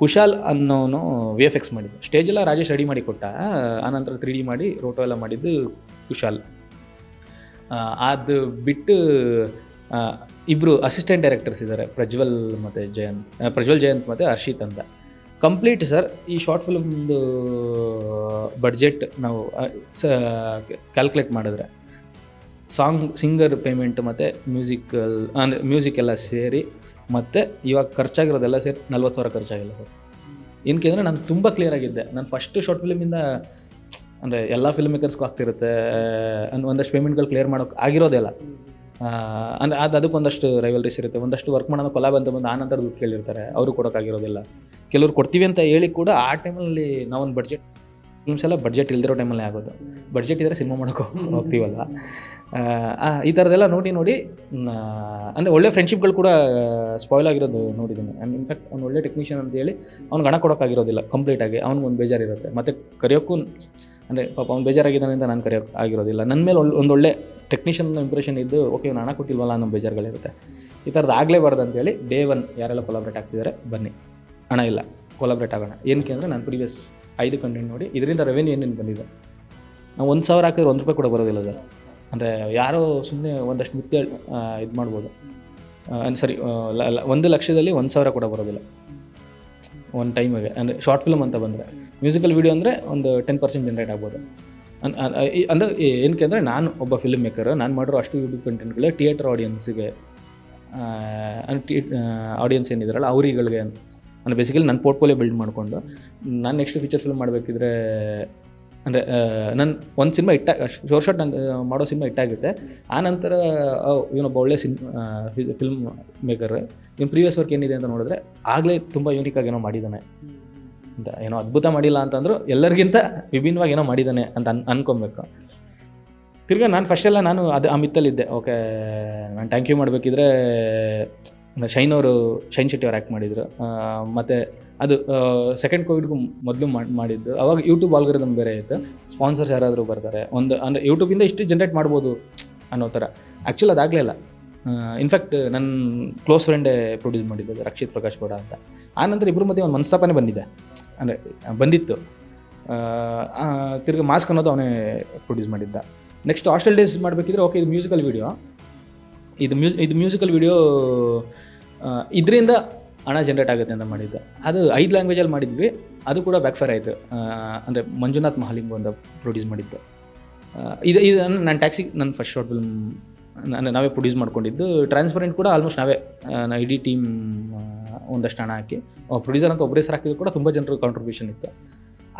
ಕುಶಾಲ್ ಅನ್ನೋನು ವಿ ಎಫ್ ಎಕ್ಸ್ ಮಾಡಿದ್ದು. ಸ್ಟೇಜೆಲ್ಲ ರಾಜೇಶ್ ರೆಡಿ ಮಾಡಿ ಕೊಟ್ಟ. ಆನಂತರ ತ್ರೀ ಡಿ ಮಾಡಿ ರೋಟೋ ಎಲ್ಲ ಮಾಡಿದ್ದು ಕುಶಾಲ್. ಅದು ಬಿಟ್ಟು ಇಬ್ಬರು ಅಸಿಸ್ಟೆಂಟ್ ಡೈರೆಕ್ಟರ್ಸ್ ಇದ್ದಾರೆ ಪ್ರಜ್ವಲ್ ಮತ್ತು ಜಯಂತ್. ಪ್ರಜ್ವಲ್, ಜಯಂತ್ ಮತ್ತು ಹರ್ಷಿತ್ ಅಂತ. ಕಂಪ್ಲೀಟ್ ಸರ್ ಈ ಶಾರ್ಟ್ ಫಿಲ್ಮ್ದು ಬಡ್ಜೆಟ್ ನಾವು ಕ್ಯಾಲ್ಕುಲೇಟ್ ಮಾಡಿದ್ರೆ ಸಾಂಗ್ ಸಿಂಗರ್ ಪೇಮೆಂಟ್ ಮತ್ತು ಮ್ಯೂಸಿಕಲ್ ಅಂದರೆ ಮ್ಯೂಸಿಕ್ ಎಲ್ಲ ಸೇರಿ ಮತ್ತು ಇವಾಗ ಖರ್ಚಾಗಿರೋದೆಲ್ಲ ಸೇರಿ ನಲ್ವತ್ತು ಸಾವಿರ ಖರ್ಚಾಗಿಲ್ಲ ಸರ್. ಏನಕ್ಕೆ ಅಂದರೆ ನಾನು ತುಂಬ ಕ್ಲಿಯರ್ ಆಗಿದ್ದೆ. ನಾನು ಫಸ್ಟ್ ಶಾರ್ಟ್ ಫಿಲ್ಮಿಂದ ಅಂದರೆ ಎಲ್ಲ ಫಿಲ್ಮ್ ಮೇಕರ್ಸ್ಗೂ ಆಗ್ತಿರುತ್ತೆ ಅನ್ ಒಂದಷ್ಟು ಪೇಮೆಂಟ್ಗಳು ಕ್ಲಿಯರ್ ಮಾಡೋಕೆ ಆಗಿರೋದಿಲ್ಲ. ಅಂದರೆ ಅದು ಅದಕ್ಕೆ ಒಂದಷ್ಟು ರೈವಲ್ರೀಸ್ ಇರುತ್ತೆ. ಒಂದಷ್ಟು ವರ್ಕ್ ಮಾಡೋಣ ಕೊಲಾಬ್ ಅಂತ ಬಂದು ಆನಂತರ ದುಡ್ಡು ಕೇಳಿರ್ತಾರೆ. ಅವರು ಕೊಡೋಕ್ಕಾಗಿರೋದಿಲ್ಲ ಕೆಲವ್ರು ಕೊಡ್ತೀವಿ ಅಂತ ಹೇಳಿ ಕೂಡ ಆ ಟೈಮಲ್ಲಿ ನಾವೊಂದು ಬಡ್ಜೆಟ್ ಫಿಲ್ಮ್ಸ್ ಎಲ್ಲ ಬಡ್ಜೆಟ್ ಇಲ್ದಿರೋ ಟೈಮಲ್ಲೇ ಆಗೋದು. ಬಡ್ಜೆಟ್ ಇದ್ದರೆ ಸಿನಿಮಾ ಮಾಡೋಕೆ ಹೋಗ್ತೀವಲ್ಲ. ಈ ಥರದ್ದೆಲ್ಲ ನೋಡಿ ನೋಡಿ ಅಂದರೆ ಒಳ್ಳೆ ಫ್ರೆಂಡ್ಶಿಪ್ಗಳು ಕೂಡ ಸ್ಪಾಯ್ಲ್ ಆಗಿರೋದು ನೋಡಿದ್ದೀನಿ. ಆ್ಯಂಡ್ ಇನ್ಫ್ಯಾಕ್ಟ್ ಅವ್ನು ಒಳ್ಳೆ ಟೆಕ್ನಿಷಿಯನ್ ಅಂತ ಹೇಳಿ ಅವ್ನಿಗೆ ಹಣ ಕೊಡೋಕ್ಕಾಗಿರೋದಿಲ್ಲ ಕಂಪ್ಲೀಟಾಗಿ ಅವ್ನಿಗೊಂದು ಬೇಜಾರಿರುತ್ತೆ. ಮತ್ತು ಕರೆಯೋಕ್ಕೂ, ಅಂದರೆ ಪಾಪ ಅವ್ನು ಬೇಜಾರಾಗಿದ್ದಾನೆ ಅಂತ ನಾನು ಕರೆಯೋಕೆ ಆಗಿರೋದಿಲ್ಲ. ನನ್ನ ಮೇಲೆ ಒಳ್ಳೆ ಒಂದು ಒಳ್ಳೆ ಟೆಕ್ನಿಷಿಯನ್ ಇಂಪ್ರೆಷನ್ ಇದ್ದು ಓಕೆ ಇವ್ನು ಹಣ ಕೊಟ್ಟಿಲ್ವಲ್ಲ ಅನ್ನೋ ಬೇಜಾರುಗಳಿರುತ್ತೆ. ಈ ಥರದ್ದು ಆಗಲೇಬಾರ್ದು ಅಂತೇಳಿ ಡೇ ಒನ್ ಯಾರೆಲ್ಲ ಕೊಲಾಬ್ರೇಟ್ ಆಗ್ತಿದ್ದಾರೆ ಬನ್ನಿ. ಹಣ ಇಲ್ಲ. ಕೊಲಾಬ್ರೇಟ್ ಆಗೋಣ. ಏನಕ್ಕೆ ಅಂದರೆ ನಾನು ಪ್ರೀವಿಯಸ್ ಐದು ಕಂಟೆಂಟ್ ನೋಡಿ, ಇದರಿಂದ ರೆವೆನ್ಯೂ ಏನೇನು ಬಂದಿದೆ? ನಾವು ಒಂದು ಸಾವಿರ ಹಾಕಿದ್ರೆ ಒಂದು ರೂಪಾಯಿ ಕೂಡ ಬರೋದಿಲ್ಲ ಸರ್. ಅಂದರೆ ಯಾರೋ ಸುಮ್ಮನೆ ಒಂದಷ್ಟು ಮಿಥ್ಯ ಇದು ಮಾಡ್ಬೋದು. ಸರಿ ಒಂದು ಲಕ್ಷದಲ್ಲಿ ಒಂದು ಸಾವಿರ ಕೂಡ ಬರೋದಿಲ್ಲ. ಒಂದು ಟೈಮಿಗೆ ಅಂದರೆ ಶಾರ್ಟ್ ಫಿಲ್ಮ್ ಅಂತ ಬಂದರೆ. ಮ್ಯೂಸಿಕಲ್ ವೀಡಿಯೋ ಅಂದರೆ ಒಂದು ಟೆನ್ ಪರ್ಸೆಂಟ್ ಜನ್ರೇಟ್ ಆಗ್ಬೋದು. ಅಂದರೆ ಏನಕ್ಕೆ ಅಂದರೆ ನಾನು ಒಬ್ಬ ಫಿಲ್ಮ್ ಮೇಕರ್ ನಾನು ಮಾಡಿರೋ ಅಷ್ಟು ಯೂಟ್ಯೂಬ್ ಕಂಟೆಂಟ್ಗಳೇ ಥಿಯೇಟರ್ ಆಡಿಯನ್ಸಿಗೆ ಆಡಿಯನ್ಸ್ ಏನಿದಾರಲ್ಲ, ಅವರಿಗಳಿಗೆ ಅಂದರೆ ಬೇಸಿಕಲಿ ನನ್ನ ಪೋರ್ಟ್ಫೋಲಿಯೋ ಬಿಲ್ಡ್ ಮಾಡಿಕೊಂಡು ನಾನು ನೆಕ್ಸ್ಟ್ ಫೀಚರ್ ಫಿಲ್ಮ್ ಮಾಡಬೇಕಿದ್ರೆ ಅಂದರೆ ನನ್ನ ಒಂದು ಸಿನಿಮಾ ಇಟ್ಟ ಶೋರ್ ಶಾರ್ಟ್ ನಾನು ಮಾಡೋ ಸಿನಿಮಾ ಇಟ್ಟಾಗುತ್ತೆ ಆ ನಂತರ ಇವನೊಬ್ಬ ಒಳ್ಳೆ ಸಿನ್ ಫಿಲ್ಮ್ ಮೇಕರ್ ಇವ್ನು ಪ್ರೀವಿಯಸ್ ವರ್ಕ್ ಏನಿದೆ ಅಂತ ನೋಡಿದ್ರೆ ಆಗಲೇ ತುಂಬ ಯೂನಿಕಾಗಿ ಏನೋ ಮಾಡಿದ್ದಾನೆ ಅಂತ ಏನೋ ಅದ್ಭುತ ಮಾಡಿಲ್ಲ ಅಂತಂದ್ರು ಎಲ್ಲರಿಗಿಂತ ವಿಭಿನ್ನವಾಗಿ ಏನೋ ಮಾಡಿದ್ದಾನೆ ಅಂತ ಅನ್ ಅನ್ಕೊಬೇಕು. ತಿರ್ಗಾ ನಾನು ಫಸ್ಟೆಲ್ಲ ನಾನು ಅದು ಆ ಮಿತ್ತಲ್ಲಿದ್ದೆ. ಓಕೆ ನಾನು ಥ್ಯಾಂಕ್ ಯು ಮಾಡಬೇಕಿದ್ರೆ ಶೈನ್ ಅವರು, ಶೈನ್ ಶೆಟ್ಟಿ ಅವ್ರು ಆ್ಯಕ್ಟ್ ಮಾಡಿದರು. ಮತ್ತು ಅದು ಸೆಕೆಂಡ್ ಕೋವಿಡ್ಗೂ ಮೊದಲು ಮಾಡಿದ್ದು. ಅವಾಗ ಯೂಟ್ಯೂಬ್ ಆಲ್ಗರಿದಮ್ ಬೇರೆ ಇತ್ತು. ಸ್ಪಾನ್ಸರ್ಸ್ ಯಾರಾದರೂ ಬರ್ತಾರೆ. ಒಂದು, ಅಂದರೆ ಯೂಟ್ಯೂಬಿಂದ ಇಷ್ಟು ಜನ್ರೇಟ್ ಮಾಡ್ಬೋದು ಅನ್ನೋ ಥರ. ಆ್ಯಕ್ಚುಲಿ ಅದಾಗಲಿಲ್ಲ ಇನ್ಫ್ಯಾಕ್ಟ್ ನನ್ನ ಕ್ಲೋಸ್ ಫ್ರೆಂಡೇ ಪ್ರೊಡ್ಯೂಸ್ ಮಾಡಿದ್ದು ರಕ್ಷಿತ್ ಪ್ರಕಾಶ್ ಗೌಡ ಅಂತ. ಆನಂತರ ಇಬ್ಬರ ಮಧ್ಯೆ ಒಂದು ಮನಸ್ತಾಪನೆ ಬಂದಿದೆ. ಅಂದರೆ, ಬಂದಿತ್ತು. ತಿರ್ಗಿ ಮಾಸ್ಕ್ ಅನ್ನೋದು ಅವನೇ ಪ್ರೊಡ್ಯೂಸ್ ಮಾಡಿದ್ದ. ನೆಕ್ಸ್ಟ್ ಹಾಸ್ಟೆಲ್ ಡೇಸ್ ಮಾಡಬೇಕಿದ್ರೆ ಓಕೆ ಇದು ಮ್ಯೂಸಿಕಲ್ ವೀಡಿಯೋ ಇದು ಮ್ಯೂಸ್, ಇದು ಮ್ಯೂಸಿಕಲ್ ವೀಡಿಯೋ ಇದರಿಂದ ಹಣ ಜನ್ರೇಟ್ ಆಗುತ್ತೆ ಅಂತ ಮಾಡಿದ್ದೆ. ಅದು ಐದು ಲ್ಯಾಂಗ್ವೇಜಲ್ಲಿ ಮಾಡಿದ್ವಿ. ಅದು ಕೂಡ ಬ್ಯಾಕ್ಫೈರ್ ಆಯಿತು. ಅಂದರೆ ಮಂಜುನಾಥ್ ಮಹಾಲಿಂಗು ಅಂತ ಪ್ರೊಡ್ಯೂಸ್ ಮಾಡಿದ್ದು. ಇದು ಇದು ನಾನು ಟ್ಯಾಕ್ಸಿ ನನ್ನ ಫಸ್ಟ್ ಶಾರ್ಟ್ ಫಿಲ್ಮ್ ನಾನು ನಾವೇ ಪ್ರೊಡ್ಯೂಸ್ ಮಾಡ್ಕೊಂಡಿದ್ದು. ಟ್ರಾನ್ಸ್ಪರೆಂಟ್ ಕೂಡ ಆಲ್ಮೋಸ್ಟ್ ನಾವೇ ಇಡೀ ಟೀಮ್ ಒಂದಷ್ಟು ಹಣ ಹಾಕಿ ಪ್ರೊಡ್ಯೂಸರ್ ಅಂತ ಒಬ್ಬರೇ ಹೆಸರು ಹಾಕಿದ್ರು ಕೂಡ ತುಂಬ ಜನರ ಕಾಂಟ್ರಿಬ್ಯೂಷನ್ ಇತ್ತು.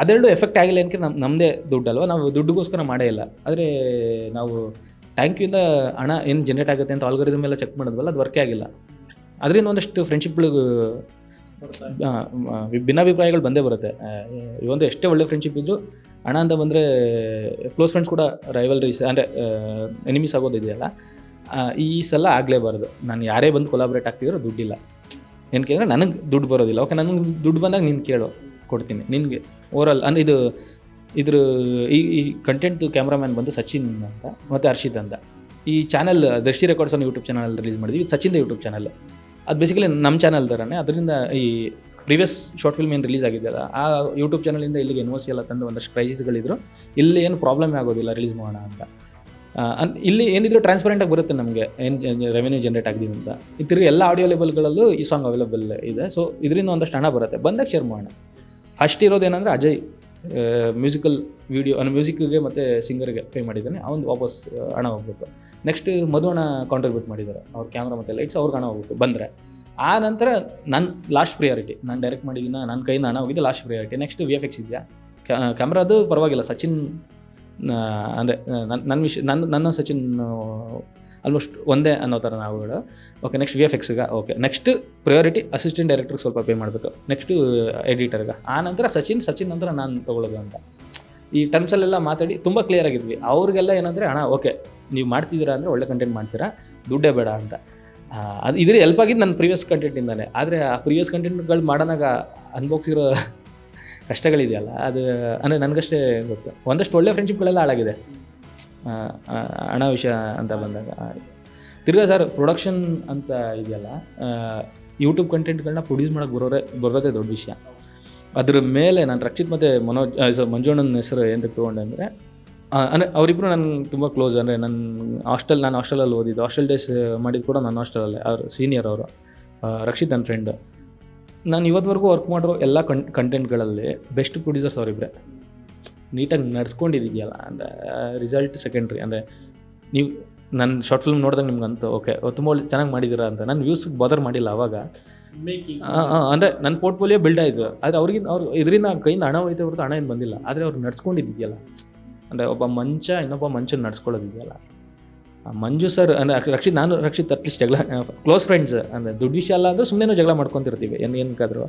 ಅದೆರಡು ಎಫೆಕ್ಟ್ ಆಗಿಲ್ಲ ಏನಕ್ಕೆ ನಮ್ಮ ನಮ್ಮದೇ ದುಡ್ಡಲ್ವ? ನಾವು ದುಡ್ಡುಗೋಸ್ಕರ ಮಾಡೇ ಇಲ್ಲ. ಆದರೆ ನಾವು ಟ್ಯಾಂಕಿಂದ ಹಣ ಏನು ಜನ್ರೇಟ್ ಆಗುತ್ತೆ ಅಂತ ಆಲ್ಗರಿದಮ್ ಎಲ್ಲ ಚೆಕ್ ಮಾಡಿದ್ವಲ್ಲ, ಅದು ವರ್ಕೇ ಆಗಿಲ್ಲ. ಅದರಿಂದ ಒಂದಷ್ಟು ಫ್ರೆಂಡ್ಶಿಪ್ಗಳು ಆ, ಮ- ಭಿನ್ನಾಭಿಪ್ರಾಯಗಳು ಬಂದೇ ಬರುತ್ತೆ. ಇವೊಂದು ಎಷ್ಟೇ ಒಳ್ಳೆ ಫ್ರೆಂಡ್ಶಿಪ್ ಇದ್ದರೂ ಹಣ ಅಂತ ಬಂದರೆ ಕ್ಲೋಸ್ ಫ್ರೆಂಡ್ಸ್ ಕೂಡ ರೈವಲ್ರೀಸ್ ಅಂದರೆ ಎನಿಮೀಸ್ ಆಗೋದು ಇದೆಯಲ್ಲ ಈ ಸಲ ಆಗಲೇಬಾರ್ದು. ನಾನು ಯಾರೇ ಬಂದು ಕೊಲಾಬ್ರೇಟ್ ಆಗ್ತಿದ್ರು ದುಡ್ಡಿಲ್ಲ. ಏನು ಕೇಳಿದ್ರೆ ನನಗೆ ದುಡ್ಡು ಬರೋದಿಲ್ಲ. ಓಕೆ ನನಗೆ ದುಡ್ಡು ಬಂದಾಗ ನೀನು ಕೇಳು ಕೊಡ್ತೀನಿ. ನಿನಗೆ ಓವರಾಲ್ ಅಂದರೆ ಇದು ಇದ್ರ ಈ ಈ ಕಂಟೆಂಟ್ ಕ್ಯಾಮ್ರಾಮ್ಯಾನ್ ಬಂದು ಸಚಿನ್ ಅಂತ ಮತ್ತು ಹರ್ಷಿತ್ ಅಂತ. ಈ ಚಾನಲ್ ದೃಷ್ಟಿ ರೆಕಾರ್ಡ್ಸ್ ಅನ್ನೋ ಯೂಟ್ಯೂಬ್ ಚಾನಲ್ ರಿಲೀಸ್ ಮಾಡಿದ್ವಿ. ಇದು ಸಚಿನ್ದ ಯೂಟ್ಯೂಬ್ ಚಾನಲ್ ಅದು ಬೇಸಿಕಲಿ ನಮ್ಮ ಚಾನಲ್ ಥರನೇ ಅದರಿಂದ ಈ ಪ್ರೀವಿಯಸ್ ಶಾರ್ಟ್ ಫಿಲ್ಮ್ ಏನು ರಿಲೀಸ್ ಆಗಿದೆಯಲ್ಲ, ಆ ಯೂಟ್ಯೂಬ್ ಚಾನಲಿಂದ ಇಲ್ಲಿಗೆ ಎನ್ ಒ ಸಿ ಎಲ್ಲ ತಂದು ಒಂದಷ್ಟು ಪ್ರೈಸಸ್ಗಳಿದ್ರು ಇಲ್ಲಿ ಏನು ಪ್ರಾಬ್ಲಮ್ ಆಗೋದಿಲ್ಲ ರಿಲೀಸ್ ಮಾಡೋಣ ಅಂತ. ಇಲ್ಲಿ ಏನಿದ್ರು ಟ್ರಾನ್ಸ್ಪರೆಂಟಾಗಿ ಬರುತ್ತೆ ನಮಗೆ, ಏನು ರೆವೆನ್ಯೂ ಜನ್ರೇಟ್ ಆಗಿದೆ ಅಂತ. ತಿರುಗಿ ಎಲ್ಲ ಆಡಿಯೋ ಲೆವೆಲ್ಗಳಲ್ಲೂ ಈ ಸಾಂಗ್ ಅವೈಲೇಬಲ್ ಇದೆ. ಸೊ ಇದರಿಂದ ಒಂದಷ್ಟು ಹಣ ಬರುತ್ತೆ. ಬಂದಾಗ ಶೇರ್ ಮಾಡೋಣ. ಫಸ್ಟ್ ಇರೋದೇನೆಂದರೆ ಅಜಯ್ ಮ್ಯೂಸಿಕಲ್ ವೀಡಿಯೋ ಮ್ಯೂಸಿಕ್ಗೆ ಮತ್ತು ಸಿಂಗರ್ಗೆ ಪೇ ಮಾಡಿದ್ದಾನೆ. ಅವನು ವಾಪಸ್ ಹಣ ಹೋಗ್ಬೇಕು ನೆಕ್ಸ್ಟ್ ಮಧುವಣ ಕಾಂಟ್ರಿಬ್ಯೂಟ್ ಮಾಡಿದ್ದಾರೆ. ಅವ್ರ ಕ್ಯಾಮ್ರಾ ಮತ್ತು ಲೈಟ್ಸ್ ಅವ್ರಿಗೆ ಹಣ ಹೋಗ್ಬೇಕು ಬಂದರೆ. ಆ ನಂತರ ನನ್ನ ಲಾಸ್ಟ್ ಪ್ರಿಯಾರಿಟಿ ನಾನು ಡೈರೆಕ್ಟ್ ಮಾಡಿದ್ದೀನ ನನ್ನ ಕೈಯಿಂದ ಹಣ ಹೋಗಿದ್ದು last priority next V F X ಇದೆಯಾ ಕ್ಯಾಮ್ರಾದು ಪರವಾಗಿಲ್ಲ. ಸಚಿನ್ ಅಂದರೆ ನನ್ನ ನನ್ನ ವಿಷಯ ನನ್ನ ನನ್ನ ಸಚಿನ್ ಆಲ್ಮೋಸ್ಟ್ ಒಂದೇ ಅನ್ನೋ ಥರ ನಾವುಗಳು. ಓಕೆ ನೆಕ್ಸ್ಟ್ ವಿ ಎಫ್ ಎಕ್ಸ್ಗೆ ಓಕೆ ನೆಕ್ಸ್ಟ್ ಪ್ರಯಾರಿಟಿ ಅಸಿಸ್ಟೆಂಟ್ ಡೈರೆಕ್ಟರ್ಗೆ ಸ್ವಲ್ಪ ಪೇ ಮಾಡಬೇಕು. ನೆಕ್ಸ್ಟು ಎಡಿಟರ್ಗೆ ಆ ನಂತರ ಸಚಿನ್ ಸಚಿನ್ ನಂತರ ನಾನು ತೊಗೊಳ್ಳೋದು ಅಂತ. ಈ ಟರ್ಮ್ಸಲ್ಲೆಲ್ಲ ಮಾತಾಡಿ ತುಂಬ ಕ್ಲಿಯರ್ ಆಗಿದ್ವಿ. ಅವ್ರಿಗೆಲ್ಲ ಏನಂದರೆ ಹಣ ಓಕೆ ನೀವು ಮಾಡ್ತಿದ್ದೀರಾ ಅಂದರೆ ಒಳ್ಳೆ ಕಂಟೆಂಟ್ ಮಾಡ್ತೀರಾ, ದುಡ್ಡೇ ಬೇಡ ಅಂತ. ಅದು ಇದ್ರ ಹೆಲ್ಪ್ ಆಗಿದ್ದು ನನ್ನ ಪ್ರೀವಿಯಸ್ ಕಂಟೆಂಟಿಂದಲೇ ಆದರೆ ಆ ಪ್ರೀವಿಯಸ್ ಕಂಟೆಂಟ್ಗಳು ಮಾಡೋನಾಗ ಅನ್ಭೋಗ್ಸಿರೋ ಕಷ್ಟಗಳಿದೆಯಲ್ಲ, ಅದು, ಅಂದರೆ ನನಗಷ್ಟೇ ಗೊತ್ತು. ಒಂದಷ್ಟು ಒಳ್ಳೆ ಫ್ರೆಂಡ್ಶಿಪ್ಗಳೆಲ್ಲ ಹಾಳಾಗಿದೆ. ಹಣ ವಿಷಯ ಅಂತ ಬಂದಾಗ. ತಿರ್ಗಾ ಸರ್ ಪ್ರೊಡಕ್ಷನ್ ಅಂತ ಇದೆಯಲ್ಲ ಯೂಟ್ಯೂಬ್ ಕಂಟೆಂಟ್ಗಳನ್ನ ಪ್ರೊಡ್ಯೂಸ್ ಮಾಡೋಕ್ಕೆ ಬರೋರೆ, ಬರೋದೇ ದೊಡ್ಡ ವಿಷಯ. ಅದ್ರ ಮೇಲೆ ನಾನು ರಕ್ಷಿತ್ ಮತ್ತು ಮನೋಜ್ ಮಂಜುಣ್ಣನ ಹೆಸರು ಏನಕ್ಕೆ ತೊಗೊಂಡೆ ಅಂದರೆ ಅಂದರೆ ಅವರಿಬ್ಬರು ನನಗೆ ತುಂಬ ಕ್ಲೋಸ್ ಅಂದರೆ ನನ್ನ ಹಾಸ್ಟೆಲ್ ನಾನು ಹಾಸ್ಟೆಲಲ್ಲಿ ಓದಿದ್ದು. ಹಾಸ್ಟೆಲ್ ಡೇಸ್ ಮಾಡಿದ್ದು ಕೂಡ ನನ್ನ ಹಾಸ್ಟೆಲಲ್ಲೇ ಅವರು ಸೀನಿಯರ್ ಅವರು. ರಕ್ಷಿತ್ ನನ್ನ ಫ್ರೆಂಡ್ ನಾನು ಇವತ್ತವರೆಗೂ ವರ್ಕ್ ಮಾಡಿರೋ ಎಲ್ಲ ಕನ್ ಕಂಟೆಂಟ್ಗಳಲ್ಲಿ ಬೆಸ್ಟ್ ಪ್ರೊಡ್ಯೂಸರ್ಸ್ ಅವರಿಬ್ಬರೇ ನೀಟಾಗಿ ನಡ್ಸ್ಕೊಂಡಿದ್ದೀಯಲ್ಲ ಅಂದರೆ ರಿಸಲ್ಟ್ ಸೆಕೆಂಡ್ರಿ ಅಂದರೆ ನೀವು ನನ್ನ ಶಾರ್ಟ್ ಫಿಲ್ಮ್ ನೋಡಿದಾಗ ನಿಮ್ಗೆ ಅಂತ ಓಕೆ ತುಂಬ ಒಳ್ಳೆ ಚೆನ್ನಾಗಿ ಮಾಡಿದ್ದೀರಾ ಅಂತ. ನಾನು ವ್ಯೂಸ್ಗೆ ಬದರ್ ಮಾಡಿಲ್ಲ ಮೇಕಿಂಗ್ ಅಂದರೆ ನನ್ನ ಪೋರ್ಟ್ಫೋಲಿಯೋ ಬಿಲ್ಡ್ ಆಯಿತು. ಆದರೆ ಅವ್ರಿಗಿಂತ ಅವ್ರು ಇದರಿಂದ ಕೈಯಿಂದ ಹಣ ಹೋಯ್ತು ಹೊರತು ಹಣ ಏನು ಬಂದಿಲ್ಲ. ಆದರೆ ಅವ್ರು ನಡ್ಸ್ಕೊಂಡಿದ್ದಿದೆಯಲ್ಲ. ಅಂದರೆ ಒಬ್ಬ ಮಂಚ, ಇನ್ನೊಬ್ಬ ಮಂಚನ ನಡ್ಸ್ಕೊಳ್ಳೋದಿದೆಯಲ್ಲ. ಮಂಜು ಸರ್ ಅಂದರೆ ರಕ್ಷಿತ್ ನಾನು ರಕ್ಷಿತ್ ಅಟ್ಲೀಸ್ಟ್ ಜಗಳ ಕ್ಲೋಸ್ ಫ್ರೆಂಡ್ಸ್ ಅಂದರೆ ದುಡ್ಡು ವಿಷಯ ಅಲ್ಲ ಅಂದರೆ ಸುಮ್ಮನೆ ಜಗಳ ಮಾಡ್ಕೊತಿರ್ತೀವಿ. ಏನು ಏನಕ್ಕಾದರೂ.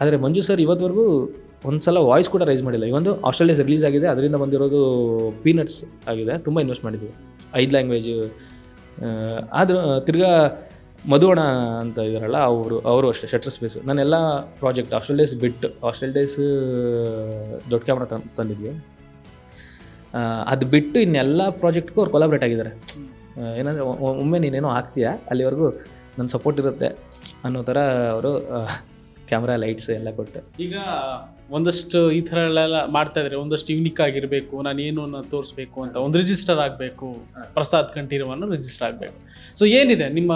ಆದರೆ ಮಂಜು ಸರ್ ಇವತ್ತವರೆಗೂ ಒಂದು ಸಲ ವಾಯ್ಸ್ ಕೂಡ ರೈಸ್ ಮಾಡಿಲ್ಲ. ಇವೊಂದು ಆಸ್ಟ್ರೇಲಿಯಾಸ್ ರಿಲೀಸ್ ಆಗಿದೆ. ಅದರಿಂದ ಬಂದಿರೋದು ಪೀನಟ್ಸ್ ಆಗಿದೆ. ತುಂಬ ಇನ್ವೆಸ್ಟ್ ಮಾಡಿದ್ವಿ. ಐದು ಲ್ಯಾಂಗ್ವೇಜ್ ಆದರೂ, ತಿರ್ಗಾ ಮಧುವಣ ಅಂತ ಇದ್ದಾರಲ್ಲ ಅವರು ಅವರು ಅಷ್ಟೇ ಶಟರ್ ಸ್ಪೇಸ್ ನಾನೆಲ್ಲ ಪ್ರಾಜೆಕ್ಟ್ ಹಾಸ್ಟೆಲ್ ಡೇಸ್ ಬಿಟ್ಟು ಹಾಸ್ಟೆಲ್ ಡೇಸ್ ದೊಡ್ಡ ಕ್ಯಾಮ್ರಾ ತಂದು ತಂದಿದ್ವಿ. ಅದು ಬಿಟ್ಟು ಇನ್ನೆಲ್ಲ ಪ್ರಾಜೆಕ್ಟ್ಗೂ ಅವ್ರು ಕೊಲಾಬ್ರೇಟ್ ಆಗಿದ್ದಾರೆ ಏನಂದರೆ ಒಮ್ಮೆ ನೀನೇನೋ ಆಗ್ತೀಯಾ ಅಲ್ಲಿವರೆಗೂ ನನ್ನ ಸಪೋರ್ಟ್ ಇರುತ್ತೆ ಅನ್ನೋ ಥರ ಅವರು ಕ್ಯಾಮ್ರಾ ಲೈಟ್ಸ್ ಎಲ್ಲ ಕೊಟ್ಟು. ಈಗ ಒಂದಷ್ಟು ಈ ಥರ ಎಲ್ಲ ಮಾಡ್ತಾ ಇದ್ರೆ ಒಂದಷ್ಟು ಯೂನಿಕ್ ಆಗಿರಬೇಕು ನಾನು ಏನು ತೋರಿಸ್ಬೇಕು ಅಂತ ಒಂದು ರಿಜಿಸ್ಟರ್ ಆಗಬೇಕು ಪ್ರಸಾದ್ ಕಂಠೀರವನ್ನು ರಿಜಿಸ್ಟರ್ ಆಗಬೇಕು. ಸೊ ಏನಿದೆ ನಿಮ್ಮ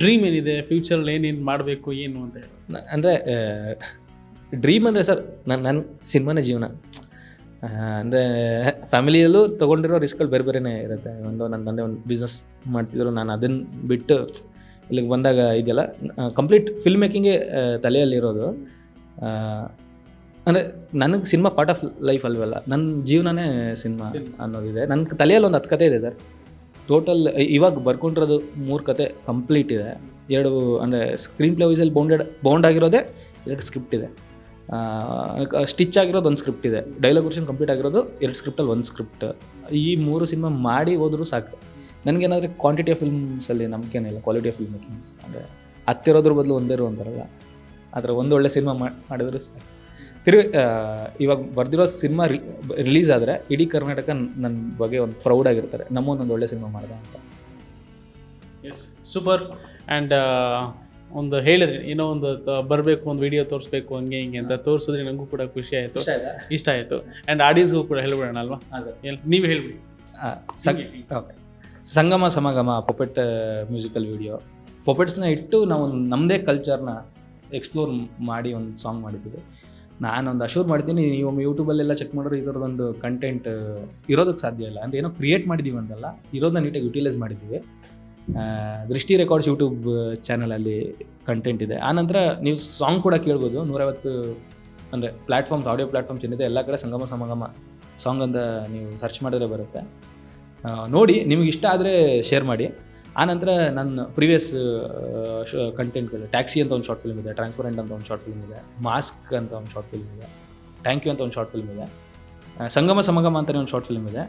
ಡ್ರೀಮ್ ಏನಿದೆ? ಫ್ಯೂಚರಲ್ಲಿ ಏನೇನು ಮಾಡಬೇಕು ಏನು ಅಂತ ಹೇಳಿ. ಅಂದರೆ ಡ್ರೀಮ್ ಅಂದರೆ ಸರ್ ನನ್ನ ನನ್ನ ಸಿನಿಮಾನೇ ಜೀವನ. ಅಂದರೆ ಫ್ಯಾಮಿಲಿಯಲ್ಲೂ ತೊಗೊಂಡಿರೋ ರಿಸ್ಕ್ಗಳು ಬೇರೆ ಬೇರೆನೇ ಇರುತ್ತೆ. ಒಂದು ನನ್ನ ತಂದೆ ಒಂದು ಬಿಸ್ನೆಸ್ ಮಾಡ್ತಿದ್ರು ನಾನು ಅದನ್ನು ಬಿಟ್ಟು ಇಲ್ಲಿಗೆ ಬಂದಾಗ ಇದೆಯಲ್ಲ ಕಂಪ್ಲೀಟ್ ಫಿಲ್ಮ್ ಮೇಕಿಂಗೇ ತಲೆಯಲ್ಲಿರೋದು. ಅಂದರೆ ನನಗೆ ಸಿನಿಮಾ ಪಾರ್ಟ್ ಆಫ್ ಲೈಫ್ ಅಲ್ವಲ್ಲ ನನ್ನ ಜೀವನನೇ ಸಿನಿಮಾ ಅನ್ನೋದಿದೆ. ನನ್ನ ತಲೆಯಲ್ಲಿ ಒಂದು ಹತ್ತು ಕತೆ ಇದೆ ಸರ್. ಟೋಟಲ್ ಇವಾಗ ಬರ್ಕೊಂಡಿರೋದು ಮೂರು ಕತೆ ಕಂಪ್ಲೀಟ್ ಇದೆ. ಎರಡು, ಅಂದರೆ ಸ್ಕ್ರೀನ್ ಪ್ಲೇ ವೈಸಲ್ಲಿ ಬೌಂಡೆಡ್ ಬೌಂಡ್ ಆಗಿರೋದೇ ಎರಡು ಸ್ಕ್ರಿಪ್ಟ್ ಇದೆ. ಸ್ಟಿಚ್ ಆಗಿರೋದು ಒಂದು ಸ್ಕ್ರಿಪ್ಟ್ ಇದೆ. ಡೈಲಾಗ್ ವರ್ಷನ್ ಕಂಪ್ಲೀಟ್ ಆಗಿರೋದು ಎರಡು ಸ್ಕ್ರಿಪ್ಟಲ್ಲಿ ಒಂದು ಸ್ಕ್ರಿಪ್ಟ್ ಈ ಮೂರು ಸಿನಿಮಾ ಮಾಡಿ ಹೋದರೂ ಸಾಕು. ನನಗೇನಾದರೆ ಕ್ವಾಂಟಿಟಿ ಆಫ್ ಫಿಲ್ಮ್ಸಲ್ಲಿ ನಂಬಿಕೆ ಇಲ್ಲ ಕ್ವಾಲಿಟಿ ಆಫ್ ಫಿಲ್ಮ್ ಮೇಕಿಂಗ್ಸ್ ಅಂದರೆ ಹತ್ತಿರೋದ್ರ ಬದಲು ಒಂದೇ ಅಂತಾರಲ್ಲ, ಆದರೆ ಒಂದು ಒಳ್ಳೆ ಸಿನಿಮಾ ಮಾಡಿದ್ರೆ ಸಾಕು. ತಿರುಗಿ ಇವಾಗ ಬರ್ದಿರೋ ಸಿನಿಮಾ ರಿಲೀಸ್ ಆದರೆ ಇಡೀ ಕರ್ನಾಟಕ ನನ್ನ ಬಗ್ಗೆ ಒಂದು ಪ್ರೌಡ್ ಆಗಿರ್ತಾರೆ. ನಮ್ಮೊಂದೊಂದು ಒಳ್ಳೆ ಸಿನಿಮಾ ಮಾಡಿದೆ ಅಂತ. ಎಸ್ ಸೂಪರ್ ಆ್ಯಂಡ್ ಒಂದು ಹೇಳಿದ್ರಿ ಏನೋ ಒಂದು ಬರಬೇಕು ಒಂದು ವಿಡಿಯೋ ತೋರಿಸ್ಬೇಕು ಹಂಗೆ ಹಿಂಗೆ ಅಂತ ತೋರಿಸಿದ್ರೆ ನನಗೂ ಕೂಡ ಖುಷಿ ಆಯಿತು. ಇಷ್ಟ ಆಯಿತು. ಆ್ಯಂಡ್ ಆಡಿಯನ್ಸ್ಗೂ ಕೂಡ ಹೇಳ್ಬಿಡೋಣ ಅಲ್ವಾ? ಹಾಂ ಸರ್. ಏನ್- ನೀವು ಹೇಳ್ಬಿಡಿ. ಹಾಂ ಓಕೆ. ಸಂಗಮ ಸಮಾಗಮ ಪೊಪೆಟ್ ಮ್ಯೂಸಿಕಲ್ ವಿಡಿಯೋ ಪೊಪೆಟ್ಸ್ನ ಇಟ್ಟು ನಾವು ನಮ್ಮದೇ ಕಲ್ಚರ್ನ ಎಕ್ಸ್ಪ್ಲೋರ್ ಮಾಡಿ ಒಂದು ಸಾಂಗ್ ಮಾಡಿದ್ದೀವಿ. ನಾನೊಂದು ಅಶೂರ್ ಮಾಡ್ತೀನಿ, ನೀವು ಒಮ್ಮೆ ಯೂಟ್ಯೂಬಲ್ಲೆಲ್ಲ ಚೆಕ್ ಮಾಡಿದ್ರೆ ಈ ಕಂಟೆಂಟ್ ಇರೋದಕ್ಕೆ ಸಾಧ್ಯ ಇಲ್ಲ. ಅಂದರೆ ಏನೋ ಕ್ರಿಯೇಟ್ ಮಾಡಿದ್ದೀವಿ ಅಂತಲ್ಲ ಇರೋದನ್ನ ನೀಟಾಗಿ ಯುಟಿಲೈಸ್ ಮಾಡಿದ್ದೀವಿ ದೃಷ್ಟಿ ರೆಕಾರ್ಡ್ಸ್ ಯೂಟ್ಯೂಬ್ ಚಾನಲಲ್ಲಿ ಕಂಟೆಂಟ್ ಇದೆ. ಆನಂತರ ನೀವು ಸಾಂಗ್ ಕೂಡ ಕೇಳ್ಬೋದು, ನೂರೈವತ್ತು, ಅಂದರೆ ಪ್ಲ್ಯಾಟ್ಫಾರ್ಮ್ಸ್ ಆಡಿಯೋ ಪ್ಲ್ಯಾಟ್ಫಾರ್ಮ್ಸ್ ಏನಿದೆ, ಎಲ್ಲ ಕಡೆ ಸಂಗಮ ಸಮಾಗಮ ಸಾಂಗ್ ಅಂತ ನೀವು ಸರ್ಚ್ ಮಾಡಿದ್ರೆ ಬರುತ್ತೆ. ನೋಡಿ, ನಿಮಗೆ ಇಷ್ಟ ಆದರೆ ಶೇರ್ ಮಾಡಿ. ಆನಂತರ ನನ್ನ ಪ್ರಿವಿಯಸ್ ಕಂಟೆಂಟ್ಗಳು ಟ್ಯಾಕ್ಸಿ ಅಂತ ಒಂದು ಶಾರ್ಟ್ ಫಿಲ್ಮ್ ಇದೆ ಟ್ರಾನ್ಸ್ಪರೆಂಟ್ ಅಂತ ಒಂದು ಶಾರ್ಟ್ ಫಿಲ್ಮ್ ಇದೆ ಮಾಸ್ಕ್ ಅಂತ ಒಂದು ಶಾರ್ಟ್ ಫಿಲ್ಮ್ ಇದೆ ಥ್ಯಾಂಕ್ ಯು ಅಂತ ಒಂದು ಶಾರ್ಟ್ ಫಿಲ್ಮ್ ಇದೆ ಸಂಗಮ ಸಮಗಮ ಅಂತಲೇ ಒಂದು ಶಾರ್ಟ್ ಫಿಲ್ಮ್ ಇದೆ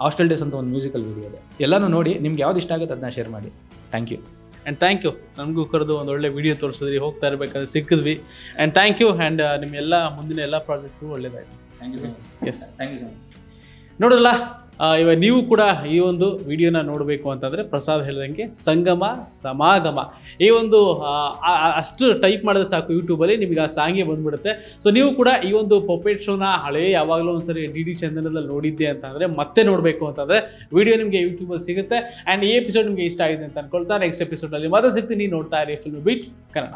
ಹಾಸ್ಟೆಲ್ ಡೇಸ್ ಅಂತ ಒಂದು ಮ್ಯೂಸಿಕಲ್ ವಿಡಿಯೋ ಇದೆ. ಎಲ್ಲನೂ ನೋಡಿ ನಿಮ್ಗೆ ಯಾವ್ದು ಇಷ್ಟ ಆಗುತ್ತೆ ಅದನ್ನ ಶೇರ್ ಮಾಡಿ. Thank you and thank you ನಮಗೂ ಕರೆದು ಒಂದು ಒಳ್ಳೆ ವಿಡಿಯೋ ತೋರಿಸಿದ್ರಿ ಹೋಗ್ತಾ ಇರಬೇಕಾದ್ರೆ ಸಿಕ್ಕಿದ್ವಿ. ಆ್ಯಂಡ್ ಥ್ಯಾಂಕ್ ಯು ಆ್ಯಂಡ್ ನಿಮ್ಮೆಲ್ಲ ಮುಂದಿನ ಎಲ್ಲ ಪ್ರಾಜೆಕ್ಟು ಒಳ್ಳೇದಾಗಲಿ. Thank you yes thank you so much ನೋಡಲ್ಲ ಆ, ಇವಾಗ ನೀವು ಕೂಡ ಈ ಒಂದು ವಿಡಿಯೋನ ನೋಡಬೇಕು ಅಂತಂದರೆ ಪ್ರಸಾದ್ ಹೇಳಿದಂಗೆ ಸಂಗಮ, ಸಮಾಗಮ. ಈ ಒಂದು ಅಷ್ಟು ಟೈಪ್ ಮಾಡಿದ್ರೆ ಸಾಕು ಯೂಟ್ಯೂಬಲ್ಲಿ ನಿಮಗೆ ಆ ಸಾಂಗೇ ಬಂದ್ಬಿಡುತ್ತೆ. ಸೊ ನೀವು ಕೂಡ ಈ ಒಂದು ಪೊಪೆಟ್ ಶೋನ ಹಳೇ ಯಾವಾಗಲೂ ಒಂದ್ಸರಿ ಡಿ ಡಿ ಚಂದನದಲ್ಲಿ ನೋಡಿದ್ದೆ ಅಂತಂದರೆ ಮತ್ತೆ ನೋಡಬೇಕು ಅಂತಂದರೆ ವಿಡಿಯೋ ನಿಮಗೆ ಯೂಟ್ಯೂಬಲ್ಲಿ ಸಿಗುತ್ತೆ. ಆ್ಯಂಡ್ ಈ ಎಪಿಸೋಡ್ ನಿಮಗೆ ಇಷ್ಟ ಆಗಿದೆ ಅಂತ ಅನ್ಕೊಳ್ತಾ ನೆಕ್ಸ್ಟ್ ಎಪಿಸೋಡಲ್ಲಿ ಮತ್ತೆ ಸಿಗ್ತೀನಿ. ನೋಡ್ತಾ ಇರಿ ಫಿಲ್ಮ್ ಬಿಟ್ ಕನ್ನಡ.